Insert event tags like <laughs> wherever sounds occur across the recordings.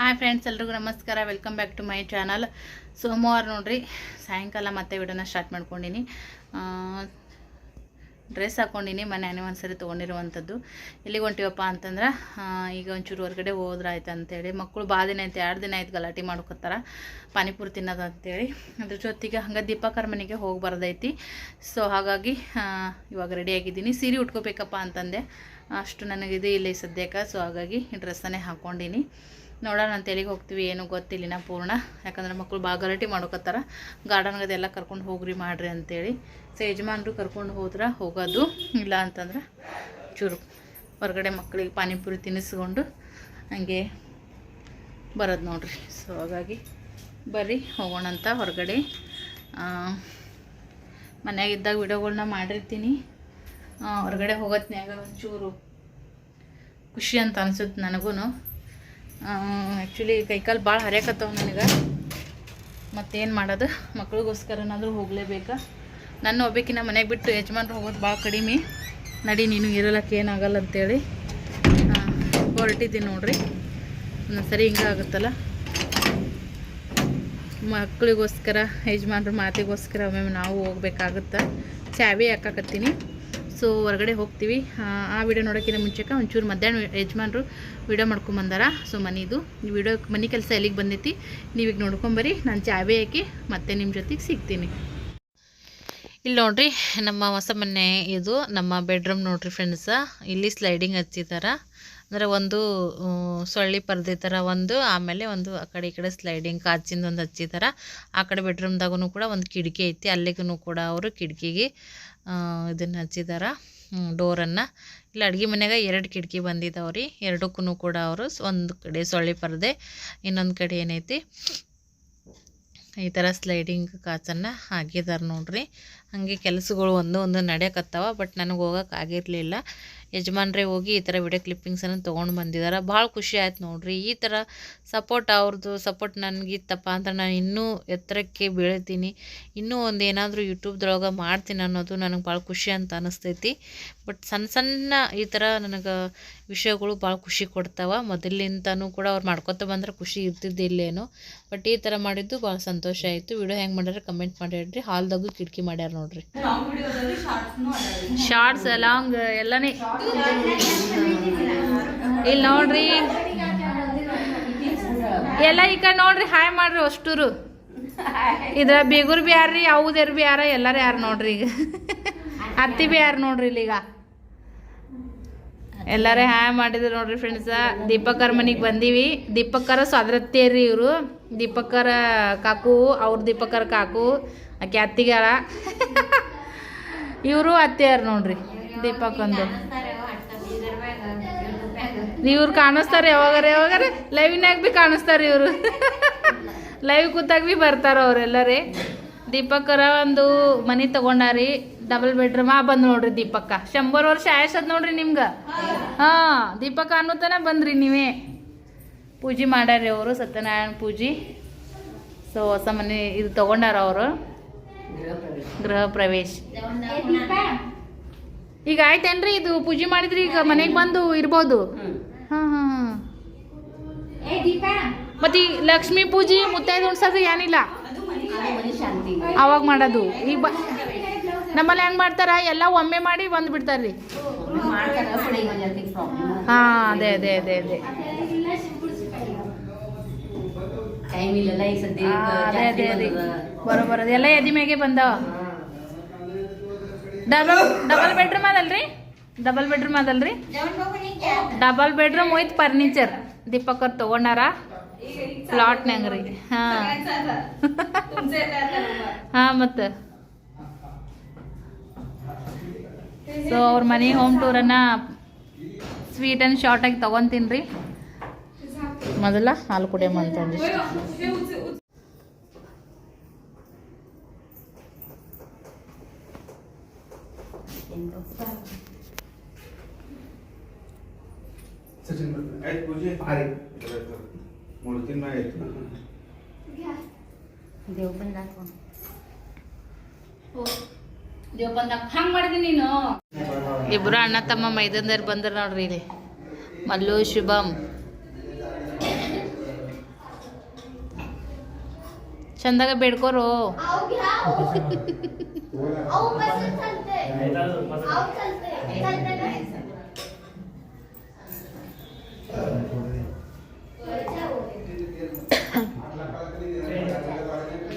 Hi friends ಎಲ್ರಿಗೂ ನಮಸ್ಕಾರ. Welcome back to my channel ಸೋಮವಾರ ನೋಡ್ರಿ, ಸಾಯಂಕಾಲ ಮತ್ತೆ ವಿಡಿಯೋನ ಸ್ಟಾರ್ಟ್ ಮಾಡ್ಕೊಂಡಿನಿ. ಡ್ರೆಸ್ ಹಾಕ್ಕೊಂಡಿನಿ ಮನೆ ಆ್ಯನಿವರ್ಸರಿ ತೊಗೊಂಡಿರುವಂಥದ್ದು ಎಲ್ಲಿಗೆ ಹೊಂಟಿವಪ್ಪ ಅಂತಂದ್ರೆ ಈಗ ಒಂಚೂರು ಹೊರಗಡೆ ಹೋದ್ರಾಯ್ತು ಅಂತೇಳಿ. ಮಕ್ಕಳು ಭಾಳ ದಿನ ಆಯ್ತು, ಎರಡು ದಿನ ಆಯ್ತು ಗಲಾಟೆ ಮಾಡ್ಕೊತಾರ. ಪಾನಿಪುರಿ ತಿನ್ನೋದು ಅಂತೇಳಿ. ಅದ್ರ ಜೊತೆಗೆ ಹಂಗೆ ದೀಪಕರ ಮನೆಗೆ ಹೋಗಿ ಬರೋದೈತಿ. ಸೊ ಹಾಗಾಗಿ ಇವಾಗ ರೆಡಿ ಆಗಿದ್ದೀನಿ. ಸೀರೆ ಉಟ್ಕೋಬೇಕಪ್ಪ ಅಂತಂದೆ. ಅಷ್ಟು ನನಗಿದು ಇಲ್ಲಿ ಸದ್ಯಕ್ಕೆ. ಸೊ ಹಾಗಾಗಿ ಡ್ರೆಸ್ಸನ್ನೇ ಹಾಕ್ಕೊಂಡಿನಿ ನೋಡೋಣ ಅಂತ ಎಲ್ಲಿಗೆ ಹೋಗ್ತೀವಿ, ಏನು ಗೊತ್ತಿಲ್ಲ ಪೂರ್ಣ. ಯಾಕಂದ್ರೆ ಮಕ್ಕಳು ಭಾಳ ಗಲಾಟೆ ಮಾಡೋಕತ್ತಾರ ಗಾರ್ಡನ್ಗೆ ಅದೆಲ್ಲ ಕರ್ಕೊಂಡು ಹೋಗ್ರಿ ಮಾಡಿರಿ ಅಂತೇಳಿ. ಸೊ ಯಜಮಾನ್ರು ಕರ್ಕೊಂಡು ಹೋದ್ರೆ ಹೋಗೋದು ಇಲ್ಲ ಅಂತಂದ್ರೆ ಚೂರು ಹೊರಗಡೆ ಮಕ್ಕಳಿಗೆ ಪಾನಿಪುರಿ ತಿನ್ನಿಸ್ಕೊಂಡು ಹಂಗೆ ಬರೋದು ನೋಡ್ರಿ. ಸೊ ಹಾಗಾಗಿ ಬರ್ರಿ, ಹೋಗೋಣ ಅಂತ ಹೊರಗಡೆ. ಮನೆಯಾಗಿದ್ದಾಗ ವಿಡಿಯೋಗಳ್ನ ಮಾಡಿರ್ತೀನಿ. ಹೊರಗಡೆ ಹೋಗೋತ್ನ್ಯಾಗ ಒಂಚೂರು ಖುಷಿ ಅಂತ ಅನ್ಸುತ್ತೆ ನನಗೂ ಆ್ಯಕ್ಚುಲಿ ಕೈಕಾಲು ಭಾಳ ಹರಿಯಕತ್ತವ ನನಗೆ. ಮತ್ತೇನು ಮಾಡೋದು? ಮಕ್ಳಿಗೋಸ್ಕರನಾದರೂ ಹೋಗಲೇಬೇಕಾ? ನನ್ನ ಒಬ್ಬಕ್ಕಿನ ಮನೆಗೆ ಬಿಟ್ಟು ಯಜಮಾನ್ರು ಹೋಗೋದು ಭಾಳ ಕಡಿಮೆ. ನಡಿ, ನೀನು ಇರಲಕ್ಕೆ ಏನಾಗಲ್ಲ ಅಂತೇಳಿ ಹೊರಟಿದ್ದೀನಿ ನೋಡ್ರಿ. ಸರಿ ಹಿಂಗೆ ಆಗುತ್ತಲ್ಲ? ಮಕ್ಕಳಿಗೋಸ್ಕರ ಯಜಮಾನ್ರ ಮಾತಿಗೋಸ್ಕರ ಒಮ್ಮೆ ನಾವು ಹೋಗ್ಬೇಕಾಗುತ್ತೆ? ಚಾವಿ ಹಾಕಾಕತ್ತೀನಿ. ಸೊ ಹೊರಗಡೆ ಹೋಗ್ತೀವಿ. ಆ, ವಿಡಿಯೋ ನೋಡೋಕ್ಕಿಂತ ಮುಂಚೆಗೆ ಒಂಚೂರು ಮಧ್ಯಾಹ್ನ ಯಜಮಾನರು ವಿಡಿಯೋ ಮಾಡ್ಕೊಂಬಂದಾರ. ಸೊ ಮನಿದು ಈ ವಿಡಿಯೋ ಮನೆ ಕೆಲಸ ಎಲ್ಲಿಗೆ ಬಂದೈತಿ ನೀವೀಗ ನೋಡ್ಕೊಂಬರಿ. ನಾನು ಚಾವೇ ಹಾಕಿ ಮತ್ತೆ ನಿಮ್ಮ ಜೊತೆಗೆ ಸಿಗ್ತೀನಿ. ಇಲ್ಲಿ ನೋಡ್ರಿ ನಮ್ಮ ಹೊಸ ಮನೆ ಇದು ನಮ್ಮ ಬೆಡ್ರೂಮ್ ನೋಡ್ರಿ ಫ್ರೆಂಡ್ಸ ಇಲ್ಲಿ ಸ್ಲೈಡಿಂಗ್ ಹಚ್ಚಿದಾರ. ಅಂದರೆ ಒಂದು ಸೊಳ್ಳೆ ಪರ್ದೆ ಥರ ಒಂದು ಆಮೇಲೆ ಒಂದು ಆ ಕಡೆ ಈ ಕಡೆ ಸ್ಲೈಡಿಂಗ್ ಕಾಚಿಂದ ಒಂದು ಹಚ್ಚಿದಾರ. ಆ ಕಡೆ ಬೆಡ್ರೂಮ್ದಾಗೂ ಕೂಡ ಒಂದು ಕಿಟಕಿ ಐತಿ ಅಲ್ಲಿಗೂ ಕೂಡ ಅವರು ಕಿಟಕಿಗೆ ಇದನ್ನು ಹಚ್ಚಿದಾರ. ಡೋರನ್ನು. ಇಲ್ಲಿ, ಅಡುಗೆ ಮನೆಗೆ ಎರಡು ಕಿಟಕಿ ಬಂದಿದ್ದಾವ್ರಿ ಎರಡಕ್ಕೂ ಕೂಡ ಅವರು ಒಂದು ಕಡೆ ಸೊಳ್ಳೆ ಪರದೆ, ಇನ್ನೊಂದು ಕಡೆ ಏನೈತಿ, ಈ ಥರ ಸ್ಲೈಡಿಂಗ್ ಕಾಚನ್ನು ಹಾಕಿದಾರೆ ನೋಡ್ರಿ. ಹಾಗೆ ಕೆಲಸಗಳು ಒಂದು ಒಂದು ನಡೆಯಕತ್ತಾವ ಬಟ್ ನನಗೆ ಹೋಗೋಕೆ ಆಗಿರಲಿಲ್ಲ. ಯಜಮಾನ್ರೇ ಹೋಗಿ ಈ ಥರ ವಿಡಿಯೋ ಕ್ಲಿಪ್ಪಿಂಗ್ಸನ್ನು ತೊಗೊಂಡು ಬಂದಿದ್ದಾರೆ ಭಾಳ ಖುಷಿ ಆಯ್ತು ನೋಡ್ರಿ. ಈ ಥರ ಸಪೋರ್ಟ್ ಅವ್ರದ್ದು ಸಪೋರ್ಟ್ ನನಗಿತ್ತಪ್ಪ ಅಂತ ನಾನು ಇನ್ನೂ ಎತ್ತರಕ್ಕೆ ಬೀಳ್ತೀನಿ. ಇನ್ನೂ ಒಂದು ಏನಾದರೂ ಯೂಟ್ಯೂಬ್ದೊಳಗೆ ಮಾಡ್ತೀನಿ ಅನ್ನೋದು ನನಗೆ ಭಾಳ ಖುಷಿ ಅಂತ ಅನಿಸ್ತೈತಿ. ಬಟ್ ಸಣ್ಣ ಸಣ್ಣ ಈ ಥರ ನನಗೆ ವಿಷಯಗಳು ಭಾಳ ಖುಷಿ ಕೊಡ್ತಾವ. ಮೊದಲಿಂದನೂ ಕೂಡ ಅವ್ರು ಮಾಡ್ಕೊತ ಬಂದ್ರೆ ಖುಷಿ ಇರ್ತಿದ್ದಿಲ್ಲೇನೋ. ಬಟ್ ಈ ಥರ ಮಾಡಿದ್ದು ಭಾಳ ಸಂತೋಷ ಆಯಿತು. ವಿಡಿಯೋ ಹೆಂಗೆ ಮಾಡ್ಯಾರ ಕಮೆಂಟ್ ಮಾಡಿ ಹೇಳ್ರಿ ಹಾಲ್ದಾಗೂ ಕಿಟಕಿ ಮಾಡ್ಯಾರ ನೋಡ್ರಿ. ಶಾರ್ಟ್ಸ್ ಲಾಂಗ್ ಎಲ್ಲನೇ. ಇಲ್ಲಿ ನೋಡ್ರಿ. ಎಲ್ಲ ಈ ಕಡೆ ನೋಡ್ರಿ, ಹಾಯ್ ಮಾಡ್ರಿ ಅಷ್ಟೂರು. ಇದ್ರ ಬಿಗುರ್ ಬಿ ಯಾರ್ರಿ ಯಾವುದೇರ್ ಬಿ ಯಾರ ಎಲ್ಲಾರು ಯಾರು ನೋಡ್ರಿ ಈಗ. ಅತ್ತಿ ಬಿ ಯಾರು ನೋಡ್ರಿ ಈಗ. ಎಲ್ಲಾರೇ ಹಾಯ್ ಮಾಡಿದ್ರು ನೋಡ್ರಿ ಫ್ರೆಂಡ್ಸ ದೀಪಕ್ಕರ ಮನೆಗೆ ಬಂದೀವಿ. ದೀಪಕ್ಕರ ಸೋದರತ್ತಿಯರ್ರಿ ಇವರು. ದೀಪಕರ ಕಾಕು, ಅವ್ರ ದೀಪಕರ ಕಾಕು. ಆಕೆ ಅತ್ತಿಗಾರ ಇವರು ಅತ್ತಿಯಾರ ನೋಡ್ರಿ ದೀಪಕ್ಕೊಂದು ಇವ್ರು ಕಾಣಿಸ್ತಾರೆ ಯಾವಾಗಾರ ಯಾವಾಗಾರ ಲೈವಿನಾಗ ಬಿ ಕಾಣಿಸ್ತಾರೆ ಇವರು. ಲೈವ್ ಕೂತಾಗ ಬಿ ಬರ್ತಾರ ಅವರೆಲ್ಲರೇ. ದೀಪಕ್ಕರ ಒಂದು ಮನೆ ತಗೊಂಡಾರಿ ಡಬಲ್ ಬೆಡ್ರೂಮ್ ಆ ಬಂದ್ ನೋಡ್ರಿ ದೀಪಕ್ಕ. ಶಂಬರ್ ವರ್ಷ ಆಯಸದ್ ನೋಡ್ರಿ ನಿಮ್ಗೆ? ಹಾಂ ದೀಪಕ್ಕ ಅನ್ನೋತನ ಬಂದ್ರಿ ನೀವೇ. ಪೂಜೆ ಮಾಡ್ಯಾರಿ ಅವರು, ಸತ್ಯನಾರಾಯಣ ಪೂಜೆ. ಸೊ ಹೊಸ ಮನೆ ಇದು ತಗೊಂಡಾರ ಅವರು. ಗೃಹ ಪ್ರವೇಶ. ಈಗ ಆಯ್ತೇನ್ರಿ? ಇದು ಪೂಜೆ ಮಾಡಿದ್ರಿ ಈಗ ಮನೆಗೆ ಬಂದು ಇರ್ಬೋದು. ಹಾಂ ಹಾಂ ಮತ್ತೆ ಈ ಲಕ್ಷ್ಮೀ ಪೂಜೆ ಮುತ್ತೈದು ಉಣ್ಸೋದು ಏನಿಲ್ಲ. ಅವಾಗ ಮಾಡೋದು. ಈಗ ಬ ನಮ್ಮಲ್ಲಿ ಹೆಂಗ್ ಮಾಡ್ತಾರ? ಎಲ್ಲ ಒಮ್ಮೆ ಮಾಡಿ ಬಂದು ಬಿಡ್ತಾರ್ರಿ ಹಾ ಅದೇ ಅದೇ ಅದೇ ಅದೇ. ಟೈಮ್ ಇಲ್ಲಲ್ಲ ಈಗ ಸದ್ಯ ಆ, ಅದೇ ಅದೇ ಅದೇ. ಬರೋಬರ ಎಲ್ಲ ಎದಿ ಮ್ಯಾಗೆ ಬಂದಾವ ಡಬಲ್ ಡಬಲ್ ಬೆಡ್ರೂಮ್ ಅದಲ್ರಿ? ಡಬಲ್ ಬೆಡ್ರೂಮ್ ಅದಲ್ರಿ? ಡಬಲ್ ಬೆಡ್ರೂಮ್ ವಿತ್ ಫರ್ನಿಚರ್ ದೀಪಕ್ಕರ್ ತಗೊಂಡಾರ? ಪ್ಲಾಟ್ನ್ಯಾಗ ರೀ. ಹಾ. <laughs> ಹಾಂ ಮತ್ತೆ. ಸೊ ಅವ್ರ ಮನೆ ಹೋಮ್ ಟೂರನ್ನ ಸ್ವೀಟ್ ಆ್ಯಂಡ್ ಶಾರ್ಟ್ ಆಗಿ ತೊಗೊತೀನಿ ರೀ. ಮೊದಲ ಹಾಲು ಕುಡಿಯಮ್ಮ ಅಂತ ದೇವ್ ಬಂದ ದೇವ್ ಬಂದ ನೀನು? ಇಬ್ರು ಅಣ್ಣ ತಮ್ಮ ಮೈದಾನದಲ್ಲಿ ಬಂದ್ರ ನೋಡ್ರಿ ಇಲ್ಲಿ. ಮಲ್ಲು ಶುಭಮ್ ಚಂದಾಗ ಬೇಡ್ಕೋರು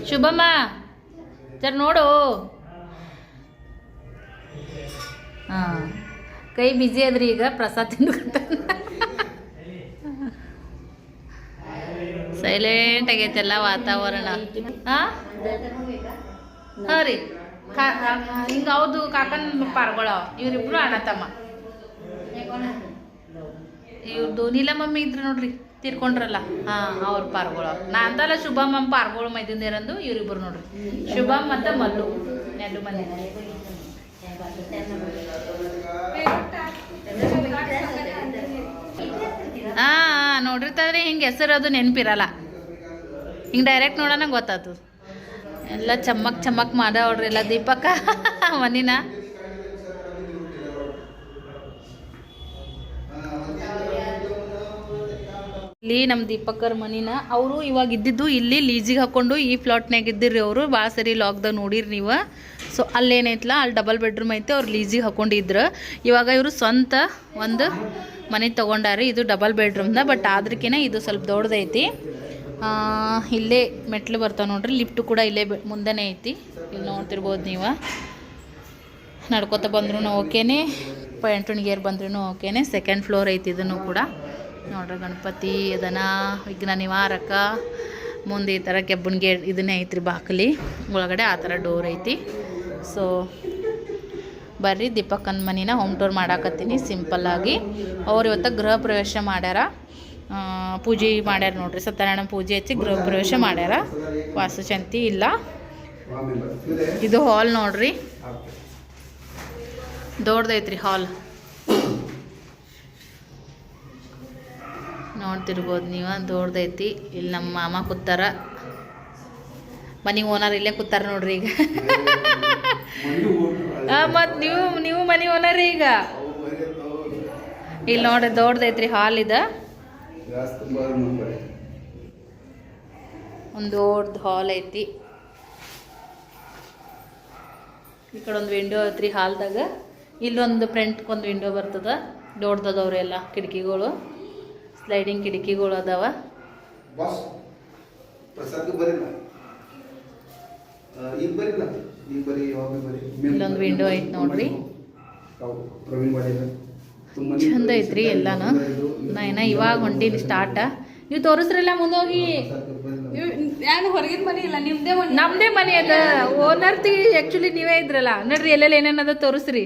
ಶುಭಮ್ಮ ಜರ ನೋಡು ಹಾಂ ಕೈ ಬಿಜಿ ಅದ್ರಿ ಈಗ ಪ್ರಸಾದ್ ತಿಂದು ಸೈಲೆಂಟ್ ಆಗೈತೆಲ್ಲ ವಾತಾವರಣ. ಹಾಂ ರೀ ಹಿಂಗೆ ಹೌದು, ಕಾಕನ್ ಪಾರ್ಗೊಳ. ಇವ್ರಿಬ್ರು ಅಣ್ಣ ತಮ್ಮ. ಇವ್ರದ್ದು ನೀಲಮಮ್ಮಿ ಇದ್ರು ನೋಡ್ರಿ, ತೀರ್ಕೊಂಡ್ರಲ್ಲ. ಹಾಂ, ಅವ್ರ ಪಾರ್ಗೊಳ. ನಾ ಅಂತಲ್ಲ ಶುಭಮ್ ಪಾರ್ಗೊಳ ಮೈದಿಂದಿರಂದು ಇವ್ರಿಬ್ರು ನೋಡ್ರಿ. ಶುಭಮ್ ಮತ್ತು ಮಲ್ಲು. ನೆಲ್ಲು ಮನೆ. ಹಾಂ ನೋಡ್ರಿ ನೋಡಿರ್ತಾದ್ರೆ ಹಿಂಗೆ ಅದು ನೆನಪಿರಲ್ಲ. ಹಿಂಗೆ ಡೈರೆಕ್ಟ್ ನೋಡೋಣ ಗೊತ್ತಾತು. ಎಲ್ಲ ಚಮ್ಮಕ್ ಚಮ್ಮಕ್ ಮಾಡೋಡ್ರಿ ಎಲ್ಲ ದೀಪಕ್ಕ ಮನಿನ. ಇಲ್ಲಿ ನಮ್ಮ ದೀಪಕ್ಕರ ಮನಿನ. ಅವರು ಇವಾಗ ಇದ್ದಿದ್ದು ಇಲ್ಲಿ ಲೀಜಿಗೆ ಹಾಕೊಂಡು ಈ ಫ್ಲಾಟ್ನಾಗ ಇದ್ದಿರ್ರಿ ಅವರು. ಭಾಳ ಸರಿ ಲಾಕ್ದಾಗ ನೋಡಿರಿ ನೀವು. ಸೊ ಅಲ್ಲೇನೈತಲ್ಲ ಅಲ್ಲಿ ಡಬಲ್ ಬೆಡ್ರೂಮ್ ಐತೆ. ಅವ್ರು ಲೀಜಿಗೆ ಹಾಕೊಂಡಿದ್ರು. ಇವಾಗ ಇವರು ಸ್ವಂತ ಒಂದು ಮನೆ ತೊಗೊಂಡಾರಿ ಇದು ಡಬಲ್ ಬೆಡ್ರೂಮ್ನ ಬಟ್ ಆದ್ರಕಿನ ಇದು ಸ್ವಲ್ಪ ದೊಡ್ಡದೈತಿ. ಇಲ್ಲೇ ಮೆಟ್ಲು ಬರ್ತಾವೆ ನೋಡ್ರಿ ಲಿಫ್ಟ್ ಕೂಡ ಇಲ್ಲೇ ಮುಂದೆನೇ ಐತಿ. ಇಲ್ಲಿ ನೋಡ್ತಿರ್ಬೋದು ನೀವು. ನಡ್ಕೊತ ಬಂದ್ರೂ ಓಕೆನೆ ಪಂಟುಣಿಗೇರ್ ಬಂದ್ರೂ ಓಕೆನೆ ಸೆಕೆಂಡ್ ಫ್ಲೋರ್ ಐತಿ ಇದನ್ನು ಕೂಡ. ನೋಡ್ರಿ ಗಣಪತಿ ಅದನ ವಿಘ್ನ ನಿವಾರಕ, ಮುಂದೆ ಈ ಥರ ಕೆಬ್ಬನ ಗೇರ್ ಇದನ್ನೇ ಐತ್ರಿ ಬಾಕಲಿ. ಒಳಗಡೆ ಆ ಥರ ಡೋರ್ ಐತಿ. ಸೊ ಬರ್ರಿ ದೀಪಕ್ಕನ ಮನಿನ ಹೋಮ್ ಟೂರ್ ಮಾಡಾಕತ್ತೀನಿ. ಸಿಂಪಲ್ಲಾಗಿ ಅವ್ರು ಇವತ್ತು ಗೃಹ ಪ್ರವೇಶ ಮಾಡ್ಯಾರ. ಪೂಜೆ ಮಾಡ್ಯಾರ ನೋಡ್ರಿ. ಸತ್ಯನಾರಾಯಣ ಪೂಜೆ ಹಚ್ಚಿ ಗೃಹ ಪ್ರವೇಶ ಮಾಡ್ಯಾರ. ವಾಸುಶಂತಿ ಇಲ್ಲ. ಇದು ಹಾಲ್ ನೋಡ್ರಿ. ದೊಡ್ಡದೈತ್ರಿ ಹಾಲ್ ನೋಡ್ತಿರ್ಬೋದು ನೀವು, ದೊಡ್ಡದೈತಿ. ಇಲ್ಲಿ ನಮ್ಮ ಮಾಮ ಕೂತಾರ. ಮನೆ ಓನರ್ ಇಲ್ಲೇ ಕೂತಾರ ನೋಡ್ರಿ ಈಗ. ಮತ್ತು ನೀವು ನೀವು ಮನಿ ಓನರ್ ಈಗ? ಇಲ್ಲಿ ನೋಡ್ರಿ ದೊಡ್ಡದೈತ್ರಿ ಹಾಲ್ ಇದೆ. ಒಂದು ದೊಡ್ಡ ಹಾಲ್ ಐತಿ. ಈ ಕಡೆ ಒಂದು ವಿಂಡೋ ಐತ್ರಿ ಹಾಲ್ದಾಗ ಇಲ್ಲೊಂದು ಫ್ರಂಟ್ ಒಂದು ವಿಂಡೋ ಬರ್ತದ. ದೊಡ್ಡದವ್ರಿ ಎಲ್ಲ ಕಿಟಕಿಗಳು. ಸ್ಲೈಡಿಂಗ್ ಕಿಟಕಿಗಳು ಅದಾವ. ಈಗ ಬರಿಲ್ಲ ಈಗ ಬರಿ ಯಾವಾಗ ಬರಿ ಇಲ್ಲೊಂದು ವಿಂಡೋ ಐತ್ ನೋಡ್ರಿ. ಪ್ರವೀಣ್ ಮಾಡಿದ. ಚಂದ ಐತ್ರಿ ಎಲ್ಲಾನು. ನಾ ಏನ ಇವಾಗ ಹೊಂಟೀನಿ ಸ್ಟಾರ್ಟ ನೀವು ತೋರಿಸ್ರಲ್ಲ ಮುಂದೋಗಿ ನಾನು ಹೊರಗಿನ ಮನೆ ಇಲ್ಲ ನಿಮ್ದೇ ಮನೆ ನಮ್ದೇ ಮನೆ ಅದ. ಓನರ್ ಆಕ್ಚುಲಿ ಆ್ಯಕ್ಚುಲಿ ನೀವೇ ಇದ್ರಲ್ಲ. ನೋಡ್ರಿ ಎಲ್ಲೆಲ್ಲಿ ಏನೇನದ ತೋರಿಸ್ರಿ.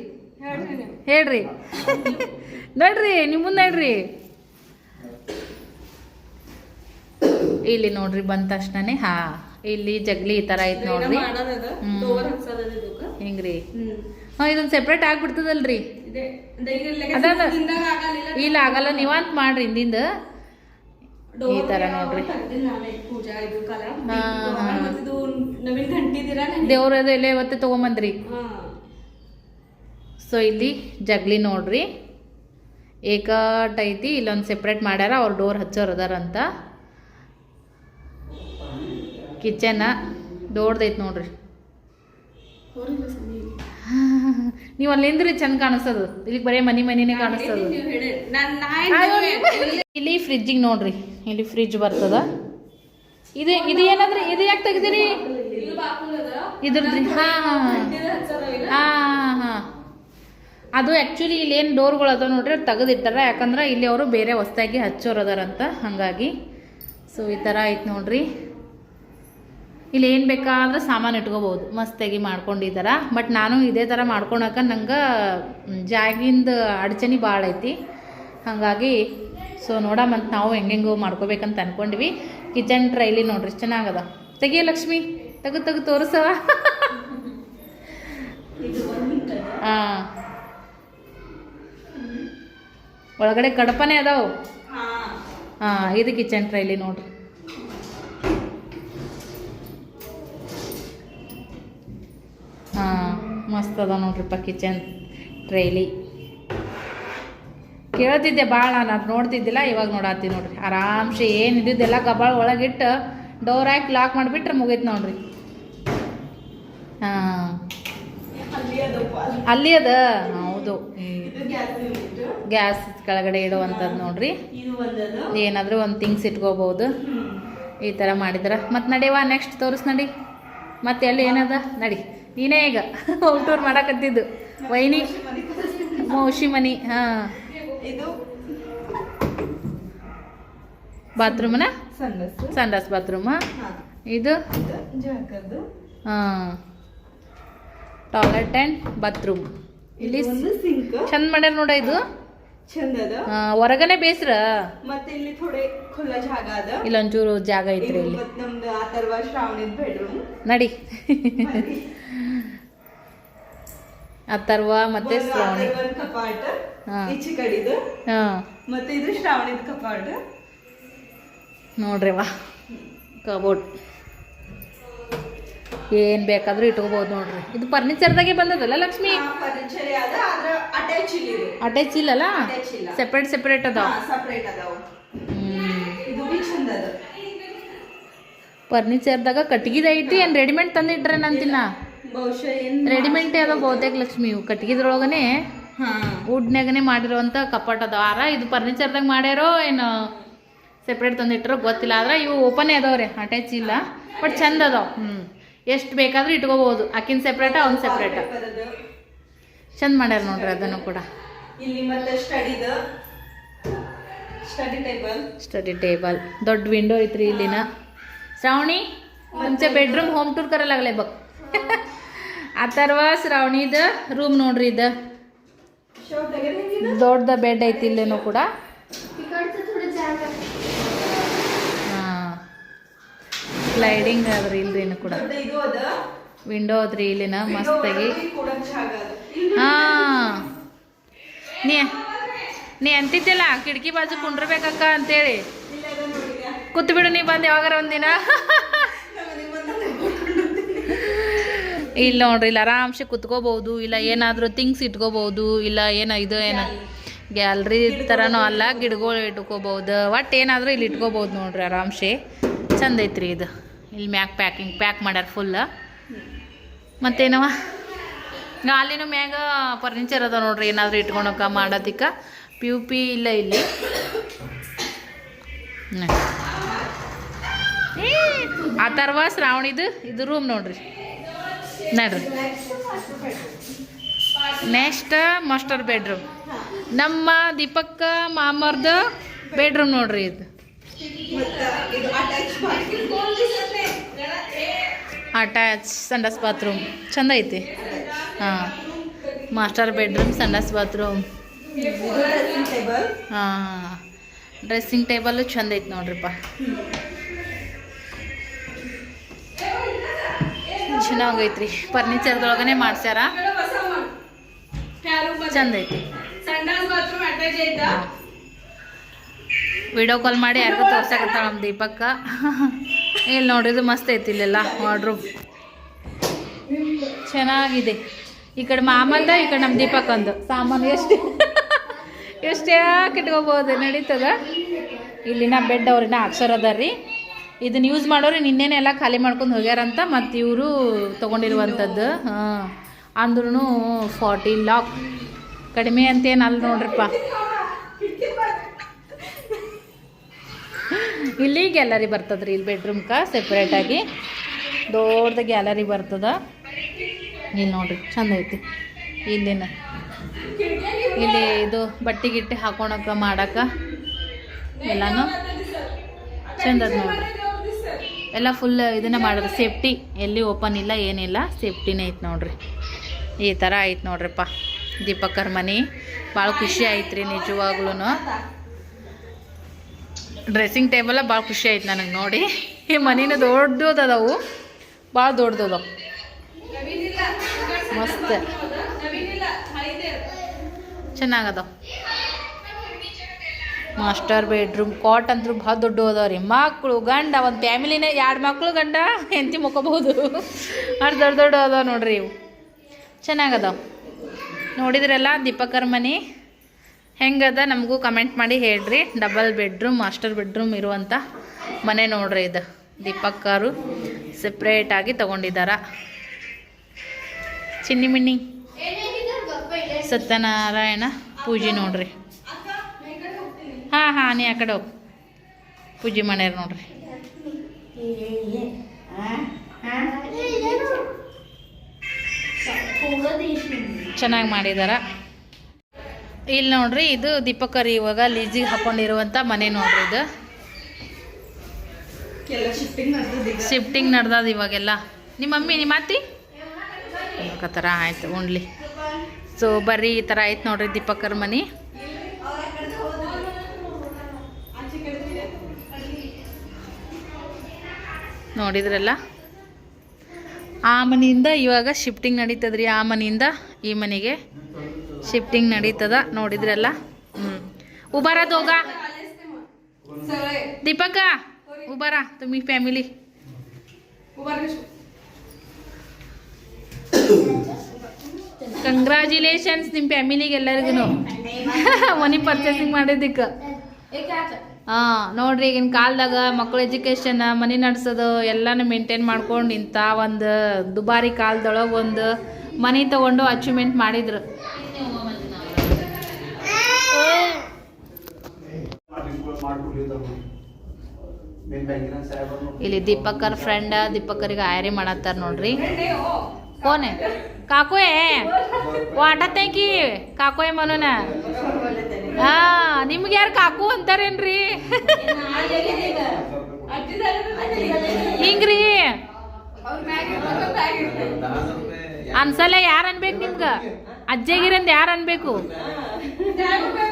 ಹೇಳ್ರಿ ನೋಡ್ರಿ ನಿಮ್ಮ ಮುಂದೆ ನೋಡ್ರಿ. ಇಲ್ಲಿ ನೋಡ್ರಿ ಬಂದ ತಕ್ಷಣನೇ ಹಾ. ಇಲ್ಲಿ ಜಗ್ಲಿ ಈ ತರ ಐತ್ ನೋಡ್ರಿ. ಹೆಂಗ್ರಿ? ಹಾ ಇದೊಂದು ಸೆಪ್ರೇಟ್ ಆಗ್ಬಿಡ್ತದಲ್ರಿ. ಇಲ್ಲ? ಆಗಲ್ಲ. ನೀವಂತ ಮಾಡ್ರಿ ಹಿಂದಿಂದ. ಈ ತರ ನೋಡ್ರಿ. ದೇವ್ರ ದೇವ್ರದ ಎಲೆ ಇವತ್ತೇ ತಗೊಂಬಂದ್ರಿ. ಸೊ ಇಲ್ಲಿ ಜಗ್ಲಿ ನೋಡ್ರಿ. ಏಕಾಟ್ ಐತಿ ಇಲ್ಲೊಂದು ಸೆಪ್ರೇಟ್ ಮಾಡ್ಯಾರ ಅವ್ರು ಡೋರ್ ಹಚ್ಚೋರ್ ಅದಾರಂತ ಕಿಚನ ದೊಡ್ಡದೈತಿ ನೋಡ್ರಿ. <laughs> ನೀವು ಅಲ್ಲಿಂದ್ರಿ ಚಂದ ಕಾಣಿಸ್ತದ. ಇಲ್ಲಿ ಬರೀ ಮನಿ ಮನಿನೇ ಕಾಣಿಸ್ತದ. ಇಲ್ಲಿ ಫ್ರಿಜ್ಜಿಗೆ ನೋಡ್ರಿ. ಇಲ್ಲಿ ಫ್ರಿಜ್ ಬರ್ತದ. ಇದು ಇದು ಏನಂದ್ರೆ ಇದು ಯಾಕೆ ತೆಗ್ದಿರಿ? ಇದ್ರದ್ರಿ. ಹಾ ಹಾ ಹಾ. ಹಾ ಅದು ಆ್ಯಕ್ಚುಲಿ ಇಲ್ಲಿ ಏನು ಡೋರ್ಗಳು ಅದಾವ ನೋಡ್ರಿ ಅದು ತೆಗೆದಿಟ್ಟಾರ. ಯಾಕಂದ್ರೆ ಇಲ್ಲಿ ಅವರು ಬೇರೆ ಹೊಸ್ದಾಗಿ ಹಚ್ಚೋರದಾರಂತ ಹಾಗಾಗಿ. ಸೊ ಈ ಥರ ಐತೆ ನೋಡ್ರಿ. ಇಲ್ಲಿ ಏನು ಬೇಕಾದ್ರೆ ಸಾಮಾನು ಇಟ್ಕೋಬೋದು. ಮಸ್ತಾಗಿ ಥರ ಬಟ್ ನಾನು ಇದೇ ಥರ ಮಾಡ್ಕೊಳಕ ನಂಗೆ ಜಾಗಿಂದ ಅಡಚಣೆ ಭಾಳ ಐತಿ. ಹಾಗಾಗಿ ಸೊ ನೋಡಮಂತ ನಾವು ಹೆಂಗೆಂಗೋ ಮಾಡ್ಕೋಬೇಕಂತ ಅನ್ಕೊಂಡ್ವಿ. ಕಿಚನ್ ಟ್ರೈಲಿ ನೋಡ್ರಿ ಚೆನ್ನಾಗದ. ತೆಗಿಯ ಲಕ್ಷ್ಮಿ ತೆಗೆದು ತೆಗೆದು ತೋರಿಸವ. ಹಾಂ. ಒಳಗಡೆ ಕಡಪನೇ ಅದಾವು. ಹಾಂ. ಇದು ಕಿಚನ್ ಟ್ರೈಲಿ ನೋಡ್ರಿ. ಹಾಂ, ಮಸ್ತ್ ಅದ ನೋಡ್ರಿಪ್ಪ ಕಿಚನ್ ಟ್ರೈಲಿ ಕೇಳ್ತಿದ್ದೆ ಭಾಳ ನಾನು ನೋಡ್ತಿದ್ದಿಲ್ಲ, ಇವಾಗ ನೋಡತ್ತಿ ನೋಡ್ರಿ. ಆರಾಮ್ಸೆ ಏನು ಇದ್ದಿದ್ದೆಲ್ಲ ಕಬಾಳ ಒಳಗಿಟ್ಟು ಡೋರ್ ಹಾಕಿ ಲಾಕ್ ಮಾಡಿಬಿಟ್ರೆ ಮುಗೀತು ನೋಡ್ರಿ. ಹಾಂ. ಅಲ್ಲಿ ಅದ? ಹೌದು. ಗ್ಯಾಸ್ ಕೆಳಗಡೆ ಇಡುವಂಥದ್ದು ನೋಡ್ರಿ. ಏನಾದರೂ ಒಂದು ಥಿಂಗ್ಸ್ ಇಟ್ಕೋಬೋದು. ಈ ಥರ ಮಾಡಿದ್ರೆ. ಮತ್ತು ನಡಿವಾ ನೆಕ್ಸ್ಟ್ ತೋರಿಸ್ ನಡಿ. ಮತ್ತೆ ಅಲ್ಲಿ ಏನದ? ನಡಿ. ನೀನೇ ಈಗ ಔಟ್ ಟೂರ್ ಮಾಡಕತ್ತಿದ್ದು. ವೈನಿ. ಮೌಶಿ ಮನಿ ಹಾಂ ಬಾತ್ರೂಮ್ನ? ಸಂಡಾಸ್ ಬಾತ್ರೂಮ್. ಇದು? ಹಾಂ. Toilet and bathroom. ಇಲ್ಲಿ ಚಂದ ಮಾಡ್ಯಾರ ನೋಡ ಇದು. ಹೊರಗನೆ ಬೇಸ್ರ? ಮತ್ತೆ ಇಲ್ಲಿ ಥೋಡೆ ಖುಲ್ಲಾ ಜಾಗ ಅದ. ಇಲ್ಲೊಂಚೂರು ಜಾಗ ಐತ್ರಿ ಇಲ್ಲಿ. ಮತ್ತ್ ನಮ್ದು ಅಥರ್ವ ಶ್ರಾವಣಿದ್ ಬೆಡ್ರೂಮ್. ನಡಿ. ಅಥರ್ವ ಮತ್ತೆ ಶ್ರಾವಣಿ. ಕಪಾಟ. ಈಚೆ ಕಡಿದು ಮತ್ತೆ ಇದು ಶ್ರಾವಣಿದ್ ಕಪಾಟ ನೋಡ್ರಿ ವಾ. ಕಬೋರ್ಡ್. ಏನ್ ಬೇಕಾದ್ರೂ ಇಟ್ಕೋಬಹುದು ನೋಡ್ರಿ. ಇದು ಫರ್ನಿಚರ್ದಾಗೆ ಬಂದದಲ್ಲ ಲಕ್ಷ್ಮಿ? ಅಟ್ಯಾಚ್ ಇಲ್ಲಲ್ಲ ಸೆಪರೇಟ್ ಸೆಪರೇಟ್ ಅದಾವ? ಫರ್ನಿಚರ್ದಾಗ ಕಟ್ಗಿದ ಐತಿ ಏನು ರೆಡಿಮೇಡ್ ತಂದಿಟ್ರೆ ನಂತಿನ ಬಹುಶಃ ಏನ್ ರೆಡಿಮೇಡ್ ಅದ ಬಹುತೇಕ ಲಕ್ಷ್ಮಿ. ಇವು ಕಟ್ಗಿದ್ರೊಳಗನೆ ಹಾ. ವುಡ್ನ್ಯಾಗನೆ ಮಾಡಿರೋವಂಥ ಕಪಾಟ್ ಅದಾವ. ಆರ ಇದು ಫರ್ನಿಚರ್ದಾಗ ಮಾಡ್ಯಾರೋ ಏನು ಸೆಪ್ರೇಟ್ ತಂದಿಟ್ಟರೋ ಗೊತ್ತಿಲ್ಲ. ಆದ್ರೆ ಇವು ಓಪನೇ ಅದಾವ್ರಿ ಅಟ್ಯಾಚ್ ಇಲ್ಲ. ಬಟ್ ಚಂದ ಅದಾವ. ಹ್ಞೂ ಎಷ್ಟು ಬೇಕಾದ್ರೂ ಇಟ್ಕೋಬೋದು ಆಕಿನ ಸೆಪ್ರೇಟ ಅವ್ನ ಸೆಪ್ರೇಟ ಚಂದ ಮಾಡ್ಯಾರ ನೋಡ್ರಿ ಅದನ್ನು ಕೂಡ. ಇಲ್ಲಿ ಮತ್ತೆ ಸ್ಟಡಿದ. Study table. Study table. ದೊಡ್ಡ ವಿಂಡೋ ಐತ್ರಿ ಇಲ್ಲಿನ. ಶ್ರಾವಣಿ ಮುಂಚೆ ಬೆಡ್ರೂಮ್ ಹೋಮ್ ಟೂರ್ ಕರಲಾಗಲೇ ಬಕ್. ಅಥರ್ವ ಶ್ರಾವಣಿದ ರೂಮ್ ನೋಡ್ರಿ ಇದು. ದೊಡ್ಡದ ಬೆಡ್ ಐತಿ ಇಲ್ಲೇನು ಕೂಡ. ಹಾಂ. ಸ್ಲೈಡಿಂಗ್ ಅದ್ರಿ ಇಲ್ರಿ ಕೂಡ. ವಿಂಡೋ ಅದ್ರಿ ಇಲ್ಲಿನ ಮಸ್ತಾಗಿ. ಹಾಂ. ನೀ ನೀ ಅಂತಿದ್ದಿಲ್ಲ ಕಿಟಕಿ ಬಾಜು ಕುಂಡ್ರಬೇಕಕ್ಕ ಅಂತೇಳಿ. ಕೂತ್ಬಿಡು ನೀ ಬಂದು ಯಾವಾಗಾರ ಒಂದಿನ. <laughs> ಇಲ್ಲ ನೋಡ್ರಿ ಇಲ್ಲಿ ಆರಾಮ್ಸೆ ಕುತ್ಕೋಬಹುದು ಇಲ್ಲ ಏನಾದರೂ ಥಿಂಗ್ಸ್ ಇಟ್ಕೋಬಹುದು ಇಲ್ಲ ಏನ ಇದು ಏನ. ಗ್ಯಾಲ್ರಿ ಥರನೂ ಅಲ್ಲ ಗಿಡಗಳು ಇಟ್ಕೋಬಹುದು. ಒಟ್ಟು ಏನಾದರೂ ಇಲ್ಲಿ ಇಟ್ಕೋಬಹುದು ನೋಡ್ರಿ ಆರಾಮ್ಸೆ ಚಂದ ಐತ್ರಿ ಇದು. ಇಲ್ಲಿ ಮ್ಯಾಕ್ ಪ್ಯಾಕಿಂಗ್ ಪ್ಯಾಕ್ ಮಾಡ್ಯಾರ ಫುಲ್ ಮತ್ತೇನವ? ಅಲ್ಲಿನ ಮ್ಯಾಗ ಫರ್ನಿಚರ್ ಅದ ನೋಡ್ರಿ ಏನಾದರೂ ಇಟ್ಕೊಳಕ ಮಾಡೋದಿಕ್ಕ. ಪಿ ಯು ಪಿ ಇಲ್ಲ ಇಲ್ಲಿ. ಆ ಏ, ಅಥರ್ವ ಶ್ರಾವಣಿದು ಇದು ರೂಮ್ ನೋಡ್ರಿ. ನೋಡ್ರಿ ನೆಕ್ಸ್ಟ್ ಮಾಸ್ಟರ್ ಬೆಡ್ರೂಮ್ ನಮ್ಮ ದೀಪಕ್ಕ ಮಾಮರ್ದು ಬೆಡ್ರೂಮ್ ನೋಡ್ರಿ ಇದು. ಅಟ್ಯಾಚ್ ಸಂಡಸ್ ಬಾತ್ರೂಮ್ ಚಂದ ಐತಿ. ಹಾಂ. ಮಾಸ್ಟರ್ ಬೆಡ್ರೂಮ್ ಸಂಡಸ್ ಬಾತ್ರೂಮ್ ಟೇಬಲ್ ಹಾಂ. ಡ್ರೆಸ್ಸಿಂಗ್ ಟೇಬಲ್ಲು ಚಂದ ಐತಿ ನೋಡ್ರಿಪ್ಪ. ಚೆನ್ನಾಗೈತ್ರಿ ಫರ್ನಿಚರ್ದೊಳಗನೆ ಮಾಡ್ಸ್ಯಾರ. ಚಂದ ಐತಿ. ವಿಡಿಯೋ ಕಾಲ್ ಮಾಡಿ ಯಾರಿಗೂ ತೋರ್ಸಕತ್ತಾಳ ನಮ್ಮ ದೀಪಕ್ಕ. ಇಲ್ಲಿ ನೋಡಿದ್ರು ಮಸ್ತ್ ಐತಿ ಇಲ್ಲೆಲ್ಲ ಆರ್ಡ್ರು ಚೆನ್ನಾಗಿದೆ. ಈ ಕಡೆ ಮಾಮಂದ ಈ ಕಡೆ ನಮ್ಮ ದೀಪಕ್ಕಂದು. ಸಾಮಾನು ಎಷ್ಟು ಎಷ್ಟು ಯಾಕೆ ಇಟ್ಕೋಬೋದು ನಡೀತದ? ಇಲ್ಲಿನ ಬೆಡ್ ಅವ್ರನ್ನ ಅಕ್ಷರ ಅದ ರೀ ಇದನ್ನ ಯೂಸ್ ಮಾಡೋರು ನಿನ್ನೆನೆ ಎಲ್ಲ ಖಾಲಿ ಮಾಡ್ಕೊಂಡು ಹೋಗ್ಯಾರಂತ ಮತ್ತು ಇವರು ತೊಗೊಂಡಿರುವಂಥದ್ದು ಹಾಂ. ಅಂದ್ರೂ ಫಾರ್ಟಿ ಲಾಕ್ ಕಡಿಮೆ ಅಂತೇನು ಅಲ್ಲ ನೋಡ್ರಿಪ್ಪ. ಇಲ್ಲಿ ಗ್ಯಾಲರಿ ಬರ್ತದ್ರಿ, ಇಲ್ಲಿ ಬೆಡ್ರೂಮ್ಕ ಸೆಪ್ರೇಟಾಗಿ ದೊಡ್ಡದ ಗ್ಯಾಲರಿ ಬರ್ತದ. ಇಲ್ಲಿ ನೋಡ್ರಿ, ಚಂದ ಐತಿ. ಇಲ್ಲಿನ. ಇಲ್ಲಿ ಇದು ಬಟ್ಟೆ ಗಿಟ್ಟೆ ಹಾಕೊಳಕ್ಕೆ ಮಾಡಕ. ಎಲ್ಲಾನು. ಚಂದದ ನೋಡ್ರಿ. ಎಲ್ಲ ಫುಲ್ ಇದನ್ನ ಮಾಡೋದು ಸೇಫ್ಟಿ ಎಲ್ಲಿ ಓಪನ್ ಇಲ್ಲ, ಏನಿಲ್ಲ ಸೇಫ್ಟಿನೇ ಐತೆ ನೋಡ್ರಿ. ಈ ಥರ ಐತೆ ನೋಡ್ರಿಪ್ಪ. ದೀಪಕ್ಕರ್ ಮನೆ. ಭಾಳ ಖುಷಿ ಆಯ್ತು ರೀ ನಿಜವಾಗ್ಲೂ ಡ್ರೆಸ್ಸಿಂಗ್ ಟೇಬಲ ಭಾಳ ಖುಷಿ ಆಯ್ತು ನನಗೆ ನೋಡಿ. ಈ ಮನೇನ ದೊಡ್ಡದು ಅದಾವು. ಭಾಳ ದೊಡ್ಡದವ ಮಸ್ತ್. ಚೆನ್ನಾಗದಾವ ಮಾಸ್ಟರ್ ಬೆಡ್ರೂಮ್ ಕಾಟ್ ಅಂತೂ ಭಾಳ ದೊಡ್ಡ ಅದಾವ್ರಿ ಮಕ್ಕಳು ಗಂಡ, ಒಂದು ಫ್ಯಾಮಿಲಿನೇ ಎರಡು ಮಕ್ಕಳು ಗಂಡ, ಹೆಂಡತಿ ಮುಕ್ಕೋಬಹುದು ಅಷ್ಟು ದೊಡ್ಡ ದೊಡ್ಡ ಅದಾವ ನೋಡ್ರಿ ಇವು. ಚೆನ್ನಾಗದಾವ. ನೋಡಿದ್ರಲ್ಲ ದೀಪಕರ್ ಮನೆ ಹೆಂಗದ ನಮಗೂ ಕಮೆಂಟ್ ಮಾಡಿ ಹೇಳ್ರಿ. ಡಬಲ್ ಬೆಡ್ರೂಮ್ ಮಾಸ್ಟರ್ ಬೆಡ್ರೂಮ್ ಇರುವಂಥ ಮನೆ ನೋಡ್ರಿ ಇದು. ದೀಪಕ್ಕರು ಸಪ್ರೇಟಾಗಿ ತೊಗೊಂಡಿದ್ದಾರ ಚಿನ್ನಿ ಮಿನ್ನಿ. ಸತ್ಯನಾರಾಯಣ ಪೂಜೆ ನೋಡ್ರಿ. ಹಾಂ ಹಾಂ ನೀ ಆ ಕಡೆ ಹೋಗಿ. ಪೂಜೆ ಮಾಡ್ಯಾರ ನೋಡ್ರಿ. ಚೆನ್ನಾಗಿ ಮಾಡಿದಾರ. ಇಲ್ಲಿ ನೋಡ್ರಿ ಇದು ದೀಪಕರಿ ಇವಾಗ ಲೀಜಿಗೆ ಹಾಕೊಂಡಿರುವಂಥ ಮನೆ ನೋಡ್ರಿ ಇದು. ಶಿಫ್ಟಿಂಗ್ ನಡ್ದದ ಇವಾಗೆಲ್ಲ. ನಿಮ್ಮ ಮಮ್ಮಿ ನಿಮ್ಮ ಅತ್ತಿ ಆ ಥರ ಆಯ್ತು ಉಣ್ಲಿ. ಸೊ ಬರ್ರಿ ಈ ಥರ ಆಯ್ತು ನೋಡ್ರಿ ದೀಪಕರ್ ಮನೆ. ನೋಡಿದ್ರಲ್ಲ? ಆ ಮನೆಯಿಂದ ಇವಾಗ ಶಿಫ್ಟಿಂಗ್ ನಡೀತದ್ರಿ ಆ ಮನೆಯಿಂದ ಈ ಮನೆಗೆ ಶಿಫ್ಟಿಂಗ್ ನಡೀತದ ನೋಡಿದ್ರಲ್ಲ? ಹ್ಞೂ ಉಬಾರದೋಗ ದೀಪಕ ಉಬಾರ, ತುಮಿ ಫ್ಯಾಮಿಲಿ ಕಂಗ್ರ್ಯಾಚುಲೇಷನ್ಸ್ ನಿಮ್ಮ ಫ್ಯಾಮಿಲಿಗೆ ಎಲ್ಲರಿಗೂ ಮನಿ ಪರ್ಚೇಸಿಂಗ್ ಮಾಡಿದ್ದಕ್ಕೆ. ಹಾಂ, ನೋಡ್ರಿ ಈಗಿನ ಕಾಲದಾಗ ಮಕ್ಕಳ ಎಜುಕೇಶನ್ ಮನಿ ನಡ್ಸೋದು ಎಲ್ಲನೂ ಮೇಂಟೈನ್ ಮಾಡ್ಕೊಂಡು ಇಂಥ ಒಂದು ದುಬಾರಿ ಕಾಲದೊಳಗೆ ಒಂದು ಮನಿ ತಗೊಂಡು ಅಚೀವ್ಮೆಂಟ್ ಮಾಡಿದ್ರು. ಇಲ್ಲಿ ದೀಪಕರ್ ಫ್ರೆಂಡ್ ದೀಪಕರಿಗೆ ಆಯ್ರಿ ಮಾಡತ್ತಾರ ನೋಡ್ರಿ. ಕೋನೆ ಕಾಕೋಯ್ ವಾಟತ್ತೆ ಕಿ ಕಾಕೋಯ್ ಮನುನ ಹಾ ನಿಮ್ಗೆ ಯಾರು ಕಾಕು ಅಂತಾರೇನ್ರಿ ಹಿಂಗ್ರಿ ಅನ್ಸಲ್ಲ ಯಾರು ಅನ್ಬೇಕು ನಿಮ್ಗ ಅಜ್ಜಗಿರಂದ್ ಯಾರು ಅನ್ಬೇಕು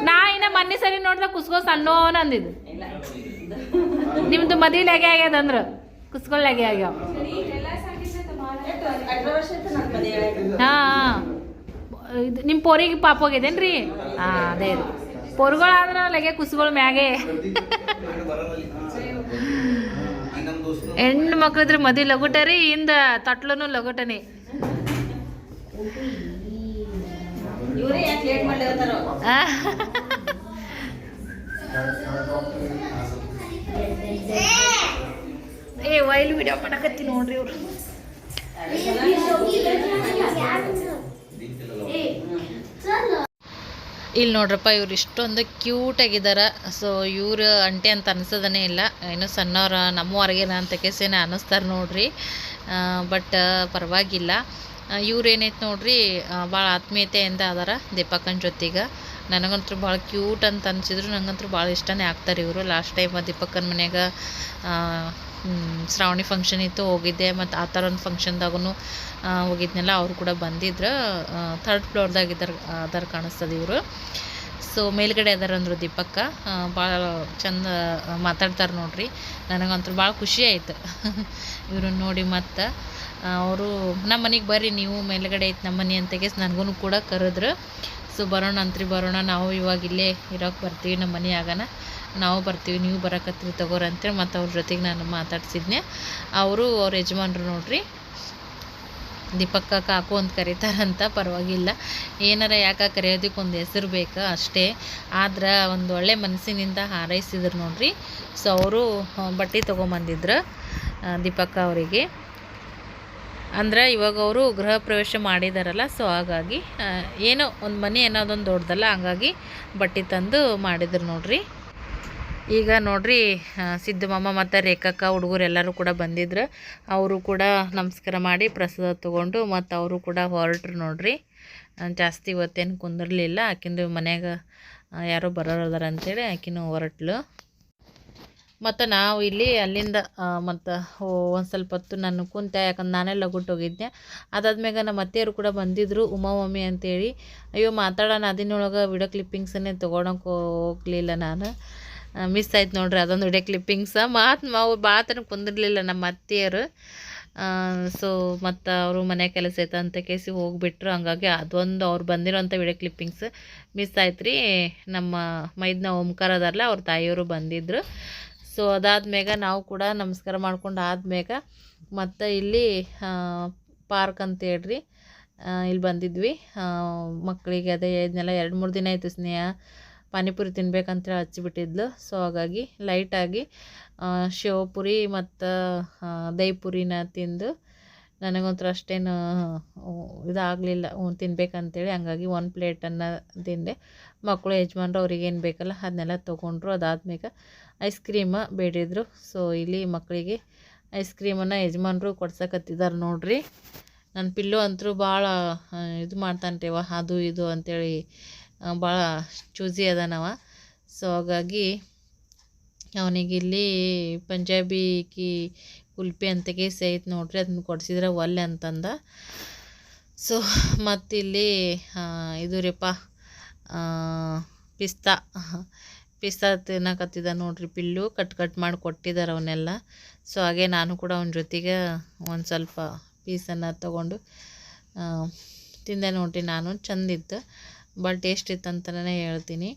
ನಾ ಇನ್ನ ಮೊನ್ನೆ ಸರಿ ನೋಡ್ದ ಕುಸ್ಕೋ ಸಣ್ಣೋನ್ ಅಂದಿದ್ದು ನಿಮ್ದು ಮದಿಲಾಗೆ ಆಗ್ಯದ ಅಂದ್ರ ಕುಸ್ಕೊಳ್ಳಾಗೆ ಆಗ್ಯಾವ ಹಾ ಇದು ನಿಮ್ಮ ಪೋರಿಗೆ ಪಾಪ ಹೋಗಿದೇನ್ರಿ ಹಾ ಅದೇ ಪೊರ್ಗಳಾದ್ರ ಲಗೆ ಕುಸುಗಳ ಮ್ಯಾಗೆ. ಹೆಣ್ಣು ಮಕ್ಳಿದ್ರೆ ಮದಿ ಲಗುಟರಿ ಇಂದ ತಟ್ಲನು ಲಗುಟನಿ. ಏ ವೈಲ್ ವಿಡಿಯೋ ಮಾಡಕತ್ತಿ ನೋಡ್ರಿ ಇವ್ರು. ಇಲ್ಲಿ ನೋಡ್ರಪ್ಪ, ಇವ್ರು ಇಷ್ಟೊಂದು ಕ್ಯೂಟ್ ಆಗಿದಾರ. ಸೊ ಇವ್ರು ಅಂಟೆ ಅಂತ ಅನ್ಸೋದನೇ ಇಲ್ಲ. ಏನೋ ಸಣ್ಣವ್ರ ನಮ್ಮವರೆಗೇನ ಅಂತ ಕೆಸೇನೆ ಅನ್ನಿಸ್ತಾರೆ ನೋಡ್ರಿ. ಬಟ್ ಪರವಾಗಿಲ್ಲ. ಇವ್ರು ಏನೈತೆ ನೋಡ್ರಿ ಭಾಳ ಆತ್ಮೀಯತೆಯಿಂದ ಅದಾರ ದೀಪಕನ ಜೊತೆಗೆ. ನನಗಂತೂ ಭಾಳ ಕ್ಯೂಟ್ ಅಂತ ಅನ್ಸಿದ್ರು ನನಗಂತೂ ಭಾಳ ಇಷ್ಟನೇ ಆಗ್ತಾರೆ ಇವರು. ಲಾಸ್ಟ್ ಟೈಮ್ ದೀಪಕ್ಕನ ಮನ್ಯಾಗ ಶ್ರಾವಣಿ ಫಂಕ್ಷನ್ ಇತ್ತು, ಹೋಗಿದ್ದೆ, ಮತ್ತು ಆ ಥರ ಒಂದು ಫಂಕ್ಷನ್ದಾಗೂ ಹೋಗಿದ್ನಲ್ಲ, ಅವರು ಕೂಡ ಬಂದಿದ್ರು ಥರ್ಡ್ ಫ್ಲೋರ್ದಾಗ ಇದ್ದಾರೆ ಅದಾರ ಕಾಣಿಸ್ತದೆ ಇವರು. ಸೊ ಮೇಲ್ಗಡೆ ಅದಾರ ಅಂದರು ದೀಪಕ್ಕ. ಭಾಳ ಚಂದ ಮಾತಾಡ್ತಾರೆ ನೋಡಿರಿ. ನನಗಂತೂ ಭಾಳ ಖುಷಿ ಆಯಿತು. <laughs> ಇವ್ರನ್ನ ನೋಡಿ ಮತ್ತು ಅವರು ನಮ್ಮ ಮನೆಗೆ ಬರ್ರಿ, ನೀವು ಮೇಲ್ಗಡೆ ಐತೆ ನಮ್ಮ ಮನೆ ಅಂತ ನನಗೂ ಕೂಡ ಕರೆದ್ರು. ಸೊ ಬರೋಣ ಅಂತ್ರಿ ಬರೋಣ, ನಾವು ಇವಾಗ ಇಲ್ಲೇ ಇರೋಕೆ ಬರ್ತೀವಿ ನಮ್ಮ ಮನೆ ಆಗನ. ನಾವು ಬರ್ತೀವಿ, ನೀವು ಬರಕತ್ತೀವಿ ತಗೋರಿ ಅಂತೇಳಿ ಮತ್ತು ಅವ್ರ ಜೊತೆಗೆ ನಾನು ಮಾತಾಡ್ಸಿದ್ನೆ. ಅವರು ಅವ್ರ ಯಜಮಾನ್ರು ನೋಡ್ರಿ, ದೀಪಕ್ಕ ಕಾಕು ಅಂತ ಕರೀತಾರಂತ, ಪರವಾಗಿಲ್ಲ. ಏನಾರ ಯಾಕೆ ಕರೆಯೋದಕ್ಕೆ ಒಂದು ಹೆಸರು ಬೇಕು ಅಷ್ಟೇ. ಆದ್ರೆ ಒಂದು ಒಳ್ಳೆ ಮನಸ್ಸಿನಿಂದ ಹಾರೈಸಿದ್ರು ನೋಡ್ರಿ. ಸೊ ಅವರು ಬಟ್ಟೆ ತೊಗೊಂಬಂದಿದ್ರು ದೀಪಕ್ಕ ಅವರಿಗೆ. ಅಂದ್ರೆ ಇವಾಗ ಅವರು ಗೃಹ ಪ್ರವೇಶ ಮಾಡಿದಾರಲ್ಲ ಸೊ ಹಾಗಾಗಿ ಏನೋ ಒಂದು ಮನೆ ಏನೋದೊಂದು ದೊಡ್ಡದಲ್ಲ, ಹಂಗಾಗಿ ಬಟ್ಟೆ ತಂದು ಮಾಡಿದ್ರು ನೋಡ್ರಿ. ಈಗ ನೋಡ್ರಿ ಸಿದ್ದು ಮಾಮ ಮತ್ತು ರೇಖಕ್ಕ ಹುಡುಗರು ಎಲ್ಲರೂ ಕೂಡ ಬಂದಿದ್ರು. ಅವರು ಕೂಡ ನಮಸ್ಕಾರ ಮಾಡಿ ಪ್ರಸಾದ ತೊಗೊಂಡು ಮತ್ತು ಅವರು ಕೂಡ ಹೊರಟ್ರು ನೋಡ್ರಿ. ಜಾಸ್ತಿ ಇವತ್ತೇನು ಕುಂದಿರಲಿಲ್ಲ. ಆಕಿಂದು ಮನ್ಯಾಗ ಯಾರೋ ಬರೋರದಾರ ಅಂತೇಳಿ ಆಕಿನೂ ಹೊರಟ್ಲು. ಮತ್ತು ನಾವು ಇಲ್ಲಿ ಅಲ್ಲಿಂದ ಮತ್ತು ಒಂದು ಸ್ವಲ್ಪ ಹೊತ್ತು ನಾನು ಕುಂತೆ ಯಾಕಂದ್ರೆ ನಾನೇ ಲಗುಟ್ಟು ಹೋಗಿದ್ದೆ. ಅದಾದ್ಮ್ಯಾಗ ನಮ್ಮ ಅತ್ತೆಯವರು ಕೂಡ ಬಂದಿದ್ದರು ಉಮಾ ಮಮ್ಮಿ ಅಂತೇಳಿ. ಅಯ್ಯೋ, ಮಾತಾಡೋಣ, ಅದಿನೊಳಗೆ ವಿಡಿಯೋ ಕ್ಲಿಪ್ಪಿಂಗ್ಸನ್ನೇ ತೊಗೊಳಕ್ಕೆ ಹೋಗಲಿಲ್ಲ ನಾನು. ಮಿಸ್ ಆಯ್ತು ನೋಡ್ರಿ, ಅದೊಂದು ವಿಡಿಯೋ ಕ್ಲಿಪ್ಪಿಂಗ್ಸ ಮಾತು ನಾವು ಬಾತನ ಕುಂದಿರ್ಲಿಲ್ಲ ನಮ್ಮ ಅತ್ತೆಯರು. ಸೊ ಮತ್ತು ಅವರು ಮನೆ ಕೆಲಸ ಐತೆ ಅಂತ ಕೇಸಿ ಹೋಗಿಬಿಟ್ರು. ಹಂಗಾಗಿ ಅದೊಂದು ಅವ್ರು ಬಂದಿರೋಂಥ ವಿಡಿಯೋ ಕ್ಲಿಪ್ಪಿಂಗ್ಸ್ ಮಿಸ್ ಆಯ್ತು ರೀ. ನಮ್ಮ ಮೈದ್ನ ಓಂಕಾರ ಅದಾರಲ್ಲ ಅವ್ರ ತಾಯಿಯವರು ಬಂದಿದ್ದರು ಸೊ ಅದಾದ್ಮ್ಯಾಗ ನಾವು ಕೂಡ ನಮಸ್ಕಾರ ಮಾಡ್ಕೊಂಡು ಆದ್ಮೇಗ ಮತ್ತು ಇಲ್ಲಿ ಪಾರ್ಕ್ ಅಂತ ಹೇಳ್ರಿ. ಇಲ್ಲಿ ಬಂದಿದ್ವಿ. ಮಕ್ಕಳಿಗೆ ಅದೇ ಇದನ್ನೆಲ್ಲ ಎರಡು ಮೂರು ದಿನ ಆಯಿತು ಸ್ನೇಹ. ಪಾನಿಪುರಿ ತಿನ್ಬೇಕಂತೇಳಿ ಹಚ್ಚಿಬಿಟ್ಟಿದ್ಲು. ಸೊ ಹಾಗಾಗಿ ಲೈಟಾಗಿ ಶಿವಪುರಿ ಪುರಿ ಮತ್ತು ದೈಪುರಿನ ಪುರಿನ ತಿಂದು ನನಗೊಂಥರ ಅಷ್ಟೇನು ಇದಾಗಲಿಲ್ಲ. ತಿನ್ಬೇಕಂತೇಳಿ ಹಂಗಾಗಿ ಒಂದು ಪ್ಲೇಟನ್ನು ತಿಂದೆ. ಮಕ್ಕಳು ಯಜಮಾನ್ರು ಅವ್ರಿಗೇನು ಬೇಕಲ್ಲ ಅದನ್ನೆಲ್ಲ ತೊಗೊಂಡ್ರು. ಅದಾದ್ಮೇಲೆ ಐಸ್ ಕ್ರೀಮ ಬೇಡಿದ್ರು. ಸೊ ಇಲ್ಲಿ ಮಕ್ಕಳಿಗೆ ಐಸ್ ಕ್ರೀಮನ್ನು ಯಜಮಾನ್ರು ಕೊಡ್ಸಕತ್ತಿದ್ದಾರೆ ನೋಡ್ರಿ. ನನ್ನ ಪಿಲ್ಲು ಅಂತೂ ಭಾಳ ಇದು ಮಾಡ್ತಾನ್ರಿವ ಅದು ಇದು ಅಂತೇಳಿ ಭಾಳ ಚೂಸಿ ಅದಾನವ ಸೊ ಹಾಗಾಗಿ ಅವನಿಗಿಲ್ಲಿ ಪಂಜಾಬಿ ಕಿ ಕುಲ್ಪಿ ಅಂತಗೆ ಐತೆ ನೋಡ್ರಿ ಅದನ್ನ ಕೊಡಿಸಿದ್ರೆ ಒಲ್ಲೆ ಅಂತಂದ. ಸೊ ಮತ್ತಿಲ್ಲಿ ಇದು ರೀಪ ಪಿಸ್ತಾ ಪಿಸ್ತಾ ತಿನ್ನಕತ್ತಿದ ನೋಡ್ರಿ ಪಿಲ್ಲು, ಕಟ್ ಕಟ್ ಮಾಡಿ ಕೊಟ್ಟಿದ್ದಾರೆ ಅವನ್ನೆಲ್ಲ ಸೊ ಹಾಗೆ ನಾನು ಕೂಡ ಅವನ ಜೊತೆಗೆ ಒಂದು ಸ್ವಲ್ಪ ಪೀಸನ್ನು ತೊಗೊಂಡು ತಿಂದೆ ನೋಡ್ರಿ ನಾನು ಚಂದಿತ್ತು ಭಾಳ ಟೇಸ್ಟ್ ಇತ್ತು ಅಂತಲೇ ಹೇಳ್ತೀನಿ.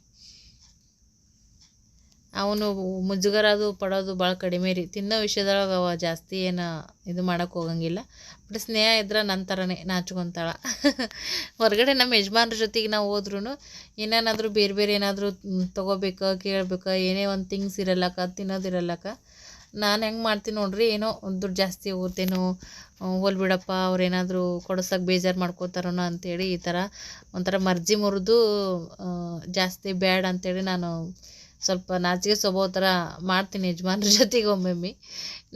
ಅವನು ಮುಜುಗರ ಅದು ಪಡೋದು ಭಾಳ ಕಡಿಮೆ ರೀ. ತಿನ್ನೋ ವಿಷಯದೊಳಗೆ ಅವ ಜಾಸ್ತಿ ಏನು ಇದು ಮಾಡೋಕೆ ಹೋಗಂಗಿಲ್ಲ. ಬಟ್ ಸ್ನೇಹ ಇದ್ರೆ ನನ್ನ ಥರನೇ ನಾಚ್ಕೊತಾಳ. <laughs> ಹೊರಗಡೆ ನಮ್ಮ ಯಜಮಾನ್ರ ಜೊತೆಗೆ ನಾವು ಹೋದ್ರೂ ಏನೇನಾದರೂ ಬೇರೆ ಬೇರೆ ಏನಾದರೂ ತೊಗೋಬೇಕು, ಕೇಳ್ಬೇಕು, ಏನೇ ಒಂದು ಥಿಂಗ್ಸ್ ಇರಲ್ಲಕ್ಕ ತಿನ್ನೋದಿರಲ್ಲಕ್ಕ ನಾನು ಹೆಂಗೆ ಮಾಡ್ತೀನಿ ನೋಡ್ರಿ, ಏನೋ ದುಡ್ಡು ಜಾಸ್ತಿ ಹೋಗುತ್ತೇನೋ ಹೋಲ್ ಬಿಡಪ್ಪ, ಅವ್ರೇನಾದರೂ ಕೊಡಿಸೋಕೆ ಬೇಜಾರು ಮಾಡ್ಕೋತಾರೋನೋ ಅಂಥೇಳಿ ಈ ಥರ ಒಂಥರ ಮರ್ಜಿ ಮುರಿದು ಜಾಸ್ತಿ ಬ್ಯಾಡ್ ಅಂಥೇಳಿ ನಾನು ಸ್ವಲ್ಪ ನಾಚಿಗೆ ಸ್ವಭಾವ ಥರ ಮಾಡ್ತೀನಿ ಯಜಮಾನ್ರ ಜೊತೆಗೆ ಒಮ್ಮೊಮ್ಮೆ.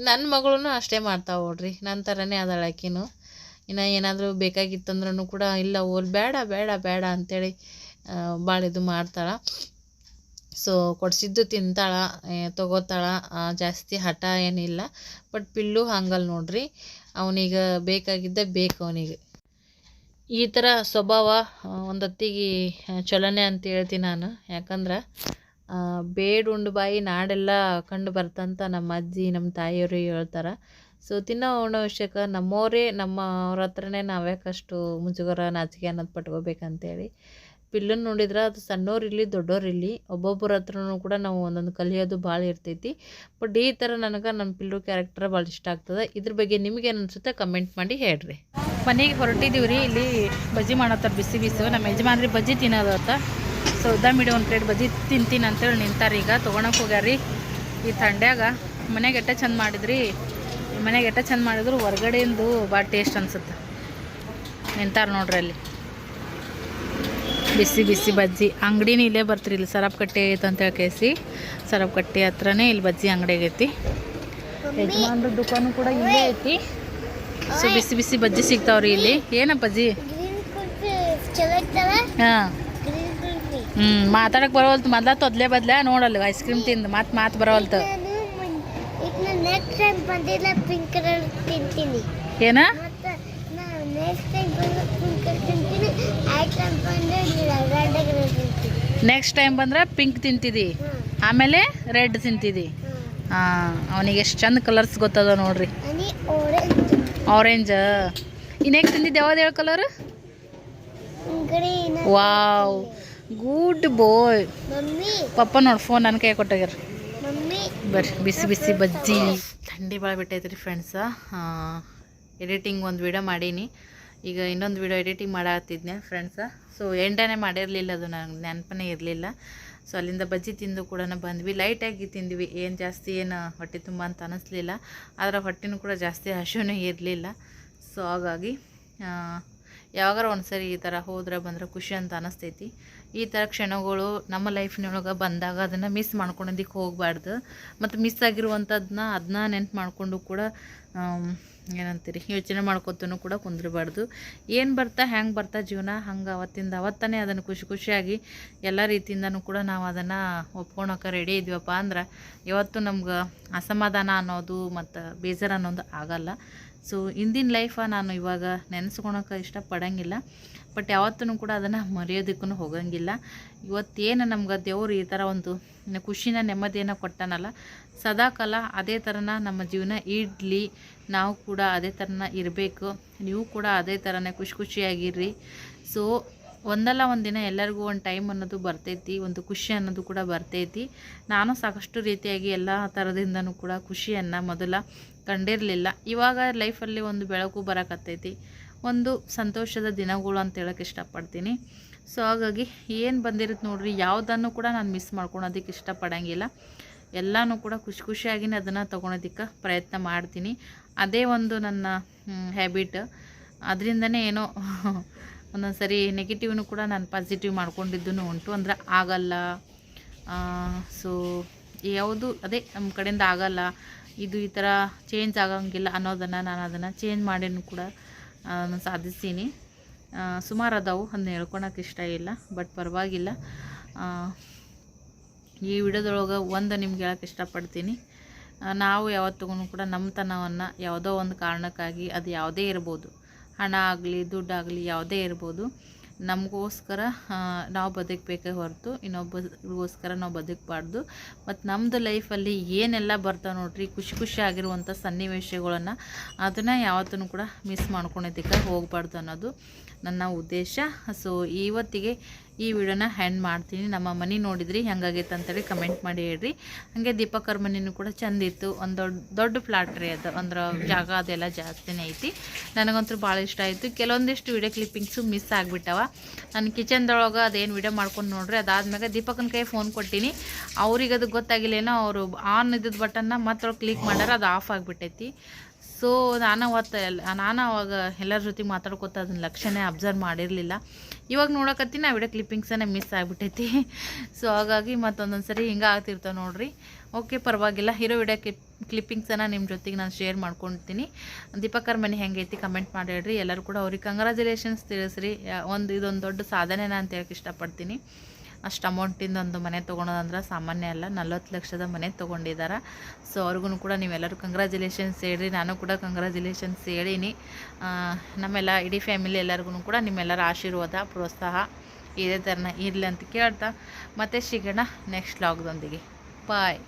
ನನ್ನ ಮಗಳೂ ಅಷ್ಟೇ ಮಾಡ್ತಾವೆ ನೋಡ್ರಿ ನನ್ನ ಥರನೇ ಅದಾಳೆ ಆಕಿನೂ. ಇನ್ನು ಏನಾದರೂ ಬೇಕಾಗಿತ್ತಂದ್ರೂ ಕೂಡ ಇಲ್ಲ ಓಲ್ ಬೇಡ ಬೇಡ ಬೇಡ ಅಂಥೇಳಿ ಭಾಳ ಇದು ಮಾಡ್ತಾಳೆ. ಸೊ ಕೊಡಿಸಿದ್ದು ತಿಂತಾಳ ತಗೋತಾಳ ಜಾಸ್ತಿ ಹಠ ಏನಿಲ್ಲ. ಬಟ್ ಪಿಲ್ಲು ಹಂಗಲ್ಲ ನೋಡ್ರಿ, ಅವನಿಗೆ ಬೇಕಾಗಿದ್ದ ಬೇಕು ಅವನಿಗೆ. ಈ ಥರ ಸ್ವಭಾವ ಒಂದೊತ್ತಿಗೆ ಚಲನೆ ಅಂತ ಹೇಳ್ತೀನಿ ನಾನು. ಯಾಕಂದ್ರೆ ಬೇಡ ಬೇಡ್ ಉಂಡು ಬಾಯಿ ನಾಡೆಲ್ಲ ಕಂಡು ಬರ್ತಂತ ನಮ್ಮ ಅಜ್ಜಿ, ನಮ್ಮ ತಾಯಿಯವರು ಹೇಳ್ತಾರೆ. ಸೊ ತಿನ್ನೋ ವಿಷಯಕ್ಕೆ ನಮ್ಮವರೇ ನಮ್ಮ ಅವ್ರ ಹತ್ರನೇ ನಾವ್ಯಾಕಷ್ಟು ಮುಜುಗರ ನಾಚಿಕೆ ಅನ್ನೋದು ಪಟ್ಕೋಬೇಕಂತೇಳಿ. ಪಿಲ್ಲನ್ ನೋಡಿದ್ರೆ ಅದು ಸಣ್ಣವ್ರಿರಲಿ ದೊಡ್ಡೋರಿರಲಿ ಒಬ್ಬೊಬ್ಬರ ಹತ್ರನೂ ಕೂಡ ನಾವು ಒಂದೊಂದು ಕಲಿಯೋದು ಭಾಳ ಇರ್ತೈತಿ. ಬಟ್ ಈ ಥರ ನನಗೆ ನನ್ನ ಪಿಲ್ಲು ಕ್ಯಾರೆಕ್ಟರ್ ಭಾಳ ಇಷ್ಟ ಆಗ್ತದೆ. ಇದ್ರ ಬಗ್ಗೆ ನಿಮಗೇನು ಅನಿಸುತ್ತೆ ಕಮೆಂಟ್ ಮಾಡಿ ಹೇಳ್ರಿ. ಮನೆಗೆ ಹೊರಟಿದ್ದೀವಿ ರೀ ಇಲ್ಲಿ ಬಜ್ಜಿ ಮಾಡತ್ತಾರ ಬಿಸಿ ಬಿಸಿ. ನಮ್ಮ ಯಜಮಾನ್ರಿ ಬಜ್ಜಿ ತಿನ್ನೋದತ್ತ. ಸೊ ಉದ್ದ ಮಿಡಿ ಒಂದು ಪ್ಲೇಟ್ ಬಜ್ಜಿ ತಿಂತೀನಿ ಅಂತೇಳಿ ನಿಂತಾರೆ. ಈಗ ತೊಗೊಳಕ್ಕೆ ಹೋಗ್ಯಾರಿ ಈ ಥಂಡ್ಯಾಗ ಮನೆಗೆ ಎಟ್ಟ ಚೆಂದ ಮಾಡಿದ್ರಿ. ಮನೆಗೆ ಎಟ್ಟ ಚೆಂದ ಮಾಡಿದ್ರು ಹೊರ್ಗಡೆಯಿಂದ ಭಾಳ ಟೇಸ್ಟ್ ಅನ್ಸುತ್ತೆ. ನಿಂತಾರೆ ನೋಡ್ರಿ ಅಲ್ಲಿ. ಬಿಸಿ ಬಿಸಿ ಬಜ್ಜಿ. ಅಂಗಡಿನೂ ಇಲ್ಲೇ ಬರ್ತೀರಿ ಇಲ್ಲಿ ಸರಪ್ಕಟ್ಟೆ ಐತೆ ಅಂತ ಹೇಳಿ ಕೇಸಿ ಸರಪ್ಕಟ್ಟೆ ಹತ್ರನೇ ಇಲ್ಲಿ ಬಜ್ಜಿ ಅಂಗಡಿ ಆಗೈತಿ. ಯಜಮಾನ್ರ ದುಕಾನು ಕೂಡ ಇಲ್ಲೇ ಐತಿ. ಸೊ ಬಿಸಿ ಬಿಸಿ ಬಜ್ಜಿ ಸಿಗ್ತಾವ್ರಿ ಇಲ್ಲಿ. ಏನಪ್ಪ ಬಜ್ಜಿ ಹಾಂ. ಹ್ಞೂ ಮಾತಾಡಕ್ಕೆ ಬರೋವಲ್ತು. ಮೊದ್ಲ ತೊದ್ಲೆ ಬದ್ಲ ನೋಡಲ್ ಐಸ್ ಕ್ರೀಮ್ ತಿಂದು. ಮತ್ತೆ ಮಾತು ಬರೋಲ್ತು ನಾನು ಮುನ್- ಈಗ ನಾನು ನೆಕ್ಸ್ಟ್ ಟೈಮ್ ಬಂದಿಲ್ಲ ಪಿಂಕ್ ಕಲರ್ ತಿಂತೀನಿ ಏನ ಮತ್ತೆ ನಾನು ನೆಕ್ಸ್ಟ್ ಟೈಮ್ ಬಂದ್ರೆ ಪಿಂಕ್ ಕಲರ್ ತಿಂತೀನಿ ಆ ಟೈಮ್ ಬಂದ್ರೆ ರೆಡ್ ಕಲರ್ ತಿಂತೀನಿ ನೆಕ್ಸ್ಟ್ ಟೈಮ್ ಬಂದ್ರೆ ಪಿಂಕ್ ತಿಂತಿದ್ದಿ ಆಮೇಲೆ ರೆಡ್ ತಿಂತಿದ್ದಿ ಹಾಂ ಅವನಿಗೆ ಎಷ್ಟು ಚಂದ ಕಲರ್ಸ್ ಗೊತ್ತದ ನೋಡ್ರಿ. ಆರೆಂಜ್ ಇನ್ನೇಕ್ ತಿಂದಿದ್ದು? ಯಾವ್ದು ಹೇಳ ಕಲರ್ ವಾವ್ ಗುಡ್ ಬಾಯ್ ಪಪ್ಪ ನೋಡಿ ಫೋನ್ ನನ್ನ ಕೈ ಕೊಟ್ಟಾಗ್ಯಾರ. ಮಮ್ಮಿ. ಬರ್ರಿ ಬಿಸಿ ಬಿಸಿ ಬಜ್ಜಿ. ಥಂಡಿ ಭಾಳ ಬಿಟ್ಟೈತ್ರಿ ಫ್ರೆಂಡ್ಸ ಎಡಿಟಿಂಗ್ ಒಂದು ವಿಡಿಯೋ ಮಾಡೀನಿ. ಈಗ ಇನ್ನೊಂದು ವಿಡಿಯೋ ಎಡಿಟಿಂಗ್ ಮಾಡತ್ತಿದ್ನೆ ಫ್ರೆಂಡ್ಸ ಸೊ ಎಂಡನೇ ಮಾಡಿರಲಿಲ್ಲ ಅದು ನನಗೆ ನೆನಪನೇ ಇರಲಿಲ್ಲ. ಸೊ ಅಲ್ಲಿಂದ ಬಜ್ಜಿ ತಿಂದು ಕೂಡ ಬಂದ್ವಿ. ಲೈಟಾಗಿ ತಿಂದ್ವಿ. ಏನು ಜಾಸ್ತಿ ಏನು ಹೊಟ್ಟೆ ತುಂಬ ಅಂತ ಅನ್ನಿಸ್ಲಿಲ್ಲ ಆದರೆ ಹೊಟ್ಟೆನೂ ಕೂಡ ಜಾಸ್ತಿ ಹಸಿವೇ ಇರಲಿಲ್ಲ. ಸೊ ಹಾಗಾಗಿ ಯಾವಾಗಾರ ಒಂದು ಸರಿ ಈ ಥರ ಹೋದ್ರೆ ಬಂದ್ರೆ ಖುಷಿ ಅಂತ ಅನಿಸ್ತೈತಿ. ಈ ಥರ ಕ್ಷಣಗಳು ನಮ್ಮ ಲೈಫ್ನೊಳಗೆ ಬಂದಾಗ ಅದನ್ನು ಮಿಸ್ ಮಾಡ್ಕೊಳೋದಕ್ಕೆ ಹೋಗಬಾರ್ದು. ಮತ್ತು ಮಿಸ್ ಆಗಿರುವಂಥದ್ದನ್ನ ಅದನ್ನ ನೆನ್ಪು ಮಾಡಿಕೊಂಡು ಕೂಡ ಏನಂತೀರಿ? ಯೋಚನೆ ಮಾಡ್ಕೊತೂ ಕೂಡ ಕುಂದಿರಬಾರ್ದು. ಏನು ಬರ್ತಾ ಹೆಂಗೆ ಬರ್ತಾ ಜೀವನ? ಹಂಗೆ ಅವತ್ತಿಂದ ಅವತ್ತನೇ ಅದನ್ನು ಖುಷಿ ಖುಷಿಯಾಗಿ ಎಲ್ಲ ರೀತಿಯಿಂದನೂ ಕೂಡ ನಾವು ಅದನ್ನು ಒಪ್ಕೊಳಕ್ಕೆ ರೆಡಿ ಇದ್ವಪ್ಪ ಅಂದ್ರೆ ಯಾವತ್ತೂ ನಮ್ಗೆ ಅಸಮಾಧಾನ ಅನ್ನೋದು ಮತ್ತು ಬೇಜಾರು ಅನ್ನೋದು ಆಗಲ್ಲ. ಸೊ ಇಂದಿನ ಲೈಫ ನಾನು ಇವಾಗ ನೆನೆಸ್ಕೊಳಕ್ಕೆ ಇಷ್ಟಪಡಂಗಿಲ್ಲ. ಬಟ್ ಯಾವತ್ತೂ ಕೂಡ ಅದನ್ನು ಮರೆಯೋದಕ್ಕೂ ಹೋಗಂಗಿಲ್ಲ. ಇವತ್ತೇನು ನಮ್ಗೆ ದೇವರು ಈ ಥರ ಒಂದು ಖುಷಿನ ನೆಮ್ಮದಿಯನ್ನು ಕೊಟ್ಟನಲ್ಲ, ಸದಾಕಾಲ ಅದೇ ಥರನ ನಮ್ಮ ಜೀವನ ಇಡ್ಲಿ, ನಾವು ಕೂಡ ಅದೇ ಥರನ ಇರಬೇಕು, ನೀವು ಕೂಡ ಅದೇ ಥರನೇ ಖುಷಿ ಖುಷಿಯಾಗಿರ್ರಿ. ಸೊ ಒಂದಲ್ಲ ಒಂದು ದಿನ ಎಲ್ಲರಿಗೂ ಒಂದು ಟೈಮ್ ಅನ್ನೋದು ಬರ್ತೈತಿ, ಒಂದು ಖುಷಿ ಅನ್ನೋದು ಕೂಡ ಬರ್ತೈತಿ. ನಾನು ಸಾಕಷ್ಟು ರೀತಿಯಾಗಿ ಎಲ್ಲ ಥರದಿಂದನೂ ಕೂಡ ಖುಷಿಯನ್ನು ಮೊದಲ ಕಂಡಿರಲಿಲ್ಲ. ಇವಾಗ ಲೈಫಲ್ಲಿ ಒಂದು ಬೆಳಕು ಬರಕತ್ತೈತಿ. ಒಂದು ಸಂತೋಷದ ದಿನಗಳು ಅಂತ ಹೇಳಕ್ಕೆ ಇಷ್ಟಪಡ್ತೀನಿ. ಸೊ ಹಾಗಾಗಿ ಏನು ಬಂದಿರುತ್ತೆ ನೋಡ್ರಿ, ಯಾವುದನ್ನು ಕೂಡ ನಾನು ಮಿಸ್ ಮಾಡ್ಕೊಳೋದಕ್ಕೆ ಇಷ್ಟಪಡೋಂಗಿಲ್ಲ. ಎಲ್ಲನೂ ಕೂಡ ಖುಷಿ ಖುಷಿಯಾಗಿನೇ ಅದನ್ನು ತೊಗೊಳೋದಕ್ಕೆ ಪ್ರಯತ್ನ ಮಾಡ್ತೀನಿ. ಅದೇ ಒಂದು ನನ್ನ ಹ್ಯಾಬಿಟ್ ಅದರಿಂದನೇ ಏನೋ <laughs> ಒಂದೊಂದು ಸರಿ ನೆಗೆಟಿವ್ನು ಕೂಡ ನಾನು ಪಾಸಿಟಿವ್ ಮಾಡ್ಕೊಂಡಿದ್ದು ಉಂಟು. ಅಂದ್ರೆ ಆಗಲ್ಲ. ಸೊ ಯಾವುದು, ಅದೇ ನಮ್ಮ ಕಡೆಯಿಂದ ಆಗಲ್ಲ. ಇದು ಈ ಥರ ಚೇಂಜ್ ಆಗೋಂಗಿಲ್ಲ ಅನ್ನೋದನ್ನು ನಾನು ಅದನ್ನು ಚೇಂಜ್ ಮಾಡಿನೂ ಕೂಡ ನಾನು ಸಾಧಿಸ್ತೀನಿ. ಸುಮಾರು ಅದಾವು ಅದನ್ನ ಹೇಳ್ಕೊಳಕ್ಕೆ ಇಷ್ಟ ಇಲ್ಲ, ಬಟ್ ಪರವಾಗಿಲ್ಲ. ಈ ವಿಡಿಯೋದೊಳಗೆ ಒಂದು ನಿಮ್ಗೆ ಹೇಳಕ್ಕೆ ಇಷ್ಟಪಡ್ತೀನಿ. ನಾವು ಯಾವತ್ತಿಗೂ ಕೂಡ ನಮ್ಮತನವನ್ನು ಯಾವುದೋ ಒಂದು ಕಾರಣಕ್ಕಾಗಿ ಅದು ಯಾವುದೇ ಇರ್ಬೋದು. ಹಣ ಆಗಲಿ ದುಡ್ಡಾಗಲಿ ಯಾವುದೇ ಇರ್ಬೋದು. ನಮಗೋಸ್ಕರ ನಾವು ಬದುಕಬೇಕೇ ಹೊರತು, ಇನ್ನೊಬ್ಬರಿಗೋಸ್ಕರ ನಾವು ಬದುಕಬಾರ್ದು. ಮತ್ತು ನಮ್ಮದು ಲೈಫಲ್ಲಿ ಏನೆಲ್ಲ ಬರ್ತಾವೆ ನೋಡ್ರಿ, ಖುಷಿ ಖುಷಿ ಆಗಿರುವಂಥ ಸನ್ನಿವೇಶಗಳನ್ನು, ಅದನ್ನು ಯಾವತ್ತೂ ಕೂಡ ಮಿಸ್ ಮಾಡ್ಕೊಳೋದಕ್ಕೆ ಹೋಗಬಾರ್ದು ಅನ್ನೋದು ನನ್ನ ಉದ್ದೇಶ. ಸೊ ಇವತ್ತಿಗೆ ಈ ವಿಡಿಯೋನ ಹ್ಯಾಂಡ್ ಮಾಡ್ತೀನಿ. ನಮ್ಮ ಮನೆ ನೋಡಿದ್ರಿ, ಹೆಂಗಾಗೈತೆ ಅಂತೇಳಿ ಕಮೆಂಟ್ ಮಾಡಿ ಹೇಳ್ರಿ. ಹಾಗೆ ದೀಪಕರ್ ಮನೆಯೂ ಕೂಡ ಚಂದಿತ್ತು ಒಂದು ದೊಡ್ಡ ದೊಡ್ಡ ಫ್ಲಾಟ್ ರೀ ಅದು. ಅಂದ್ರೆ ಜಾಗ ಅದೆಲ್ಲ ಜಾಸ್ತಿನೇ ಐತಿ. ನನಗಂತೂ ಭಾಳ ಇಷ್ಟ ಆಯಿತು. ಕೆಲವೊಂದಿಷ್ಟು ವಿಡಿಯೋ ಕ್ಲಿಪ್ಪಿಂಗ್ಸು ಮಿಸ್ ಆಗಿಬಿಟ್ಟವ. ನಾನು ಕಿಚನ್ದೊಳಗೆ ಅದೇನು ವಿಡಿಯೋ ಮಾಡ್ಕೊಂಡು ನೋಡ್ರಿ. ಅದಾದ್ಮೇಲೆ ದೀಪಕನ ಕೈ ಫೋನ್ ಕೊಟ್ಟಿನಿ. ಅವ್ರಿಗೆ ಅದು ಗೊತ್ತಾಗಿಲ್ಲೇನೋ ಅವರು ಆನ್ ಇದ್ದಿದ್ದು ಬಟನ್ನ ಮತ್ತೆ ಕ್ಲಿಕ್ ಮಾಡ್ಯಾರ, ಅದು ಆಫ್ ಆಗಿಬಿಟ್ಟೈತಿ. ಸೊ ನಾನು ಅವತ್ತು ನಾನು ಅವಾಗ ಎಲ್ಲರ ಜೊತೆ ಮಾತಾಡ್ಕೊತ ಅದನ್ನ ಲಕ್ಷನೇ ಅಬ್ಸರ್ವ್ ಮಾಡಿರಲಿಲ್ಲ. ಇವಾಗ ನೋಡಕತ್ತೀನಿ ಆ ವಿಡಿಯೋ ಕ್ಲಿಪ್ಪಿಂಗ್ಸನ್ನೇ ಮಿಸ್ ಆಗಿಬಿಟ್ಟೈತಿ. ಸೊ ಹಾಗಾಗಿ ಮತ್ತೊಂದೊಂದು ಸರಿ ಹಿಂಗೆ ಆಗ್ತಿರ್ತಾವೆ ನೋಡಿರಿ. ಓಕೆ ಪರವಾಗಿಲ್ಲ. ಹೀರೋ ವಿಡಿಯೋ ಕ್ಲಿಪ್ ಕ್ಲಿಪ್ಪಿಂಗ್ಸನ್ನು ನಿಮ್ಮ ಜೊತೆಗೆ ನಾನು ಶೇರ್ ಮಾಡ್ಕೊಳ್ತೀನಿ ದೀಪಕರ್ ಮನೆ ಹೆಂಗೈತಿ ಕಮೆಂಟ್ ಮಾಡಿ ಹೇಳ್ರಿ. ಎಲ್ಲರೂ ಕೂಡ ಅವ್ರಿಗೆ ಕಂಗ್ರ್ಯಾಚುಲೇಷನ್ಸ್ ತಿಳಿಸ್ರಿ. ಒಂದು, ಇದೊಂದು ದೊಡ್ಡ ಸಾಧನೆನ ಅಂತ ಹೇಳಕ್ಕೆ ಇಷ್ಟಪಡ್ತೀನಿ. ಅಷ್ಟು ಅಮೌಂಟಿಂದ ಒಂದು ಮನೆ ತೊಗೊಳೋದಂದ್ರೆ ಸಾಮಾನ್ಯ ಅಲ್ಲ. ನಲ್ವತ್ತು ಲಕ್ಷದ ಮನೆ ತೊಗೊಂಡಿದ್ದಾರೆ ಸೊ ಅವ್ರಿಗೂ ಕೂಡ ನೀವೆಲ್ಲರೂ ಕಂಗ್ರ್ಯಾಚುಲೇಷನ್ಸ್ ಹೇಳ್ರಿ. ನಾನು ಕೂಡ ಕಂಗ್ರ್ಯಾಚುಲೇಷನ್ಸ್ ಹೇಳೀನಿ. ನಮ್ಮೆಲ್ಲ ಇಡೀ ಫ್ಯಾಮಿಲಿ ಎಲ್ಲರಿಗೂ ಕೂಡ ನಿಮ್ಮೆಲ್ಲರ ಆಶೀರ್ವಾದ, ಪ್ರೋತ್ಸಾಹ ಇದೇ ಥರನ ಇರಲಿ ಅಂತ ಕೇಳ್ತಾ. ಮತ್ತೆ ಸಿಗೋಣ ನೆಕ್ಸ್ಟ್ ಲಾಗ್ದೊಂದಿಗೆ ಬಾಯ್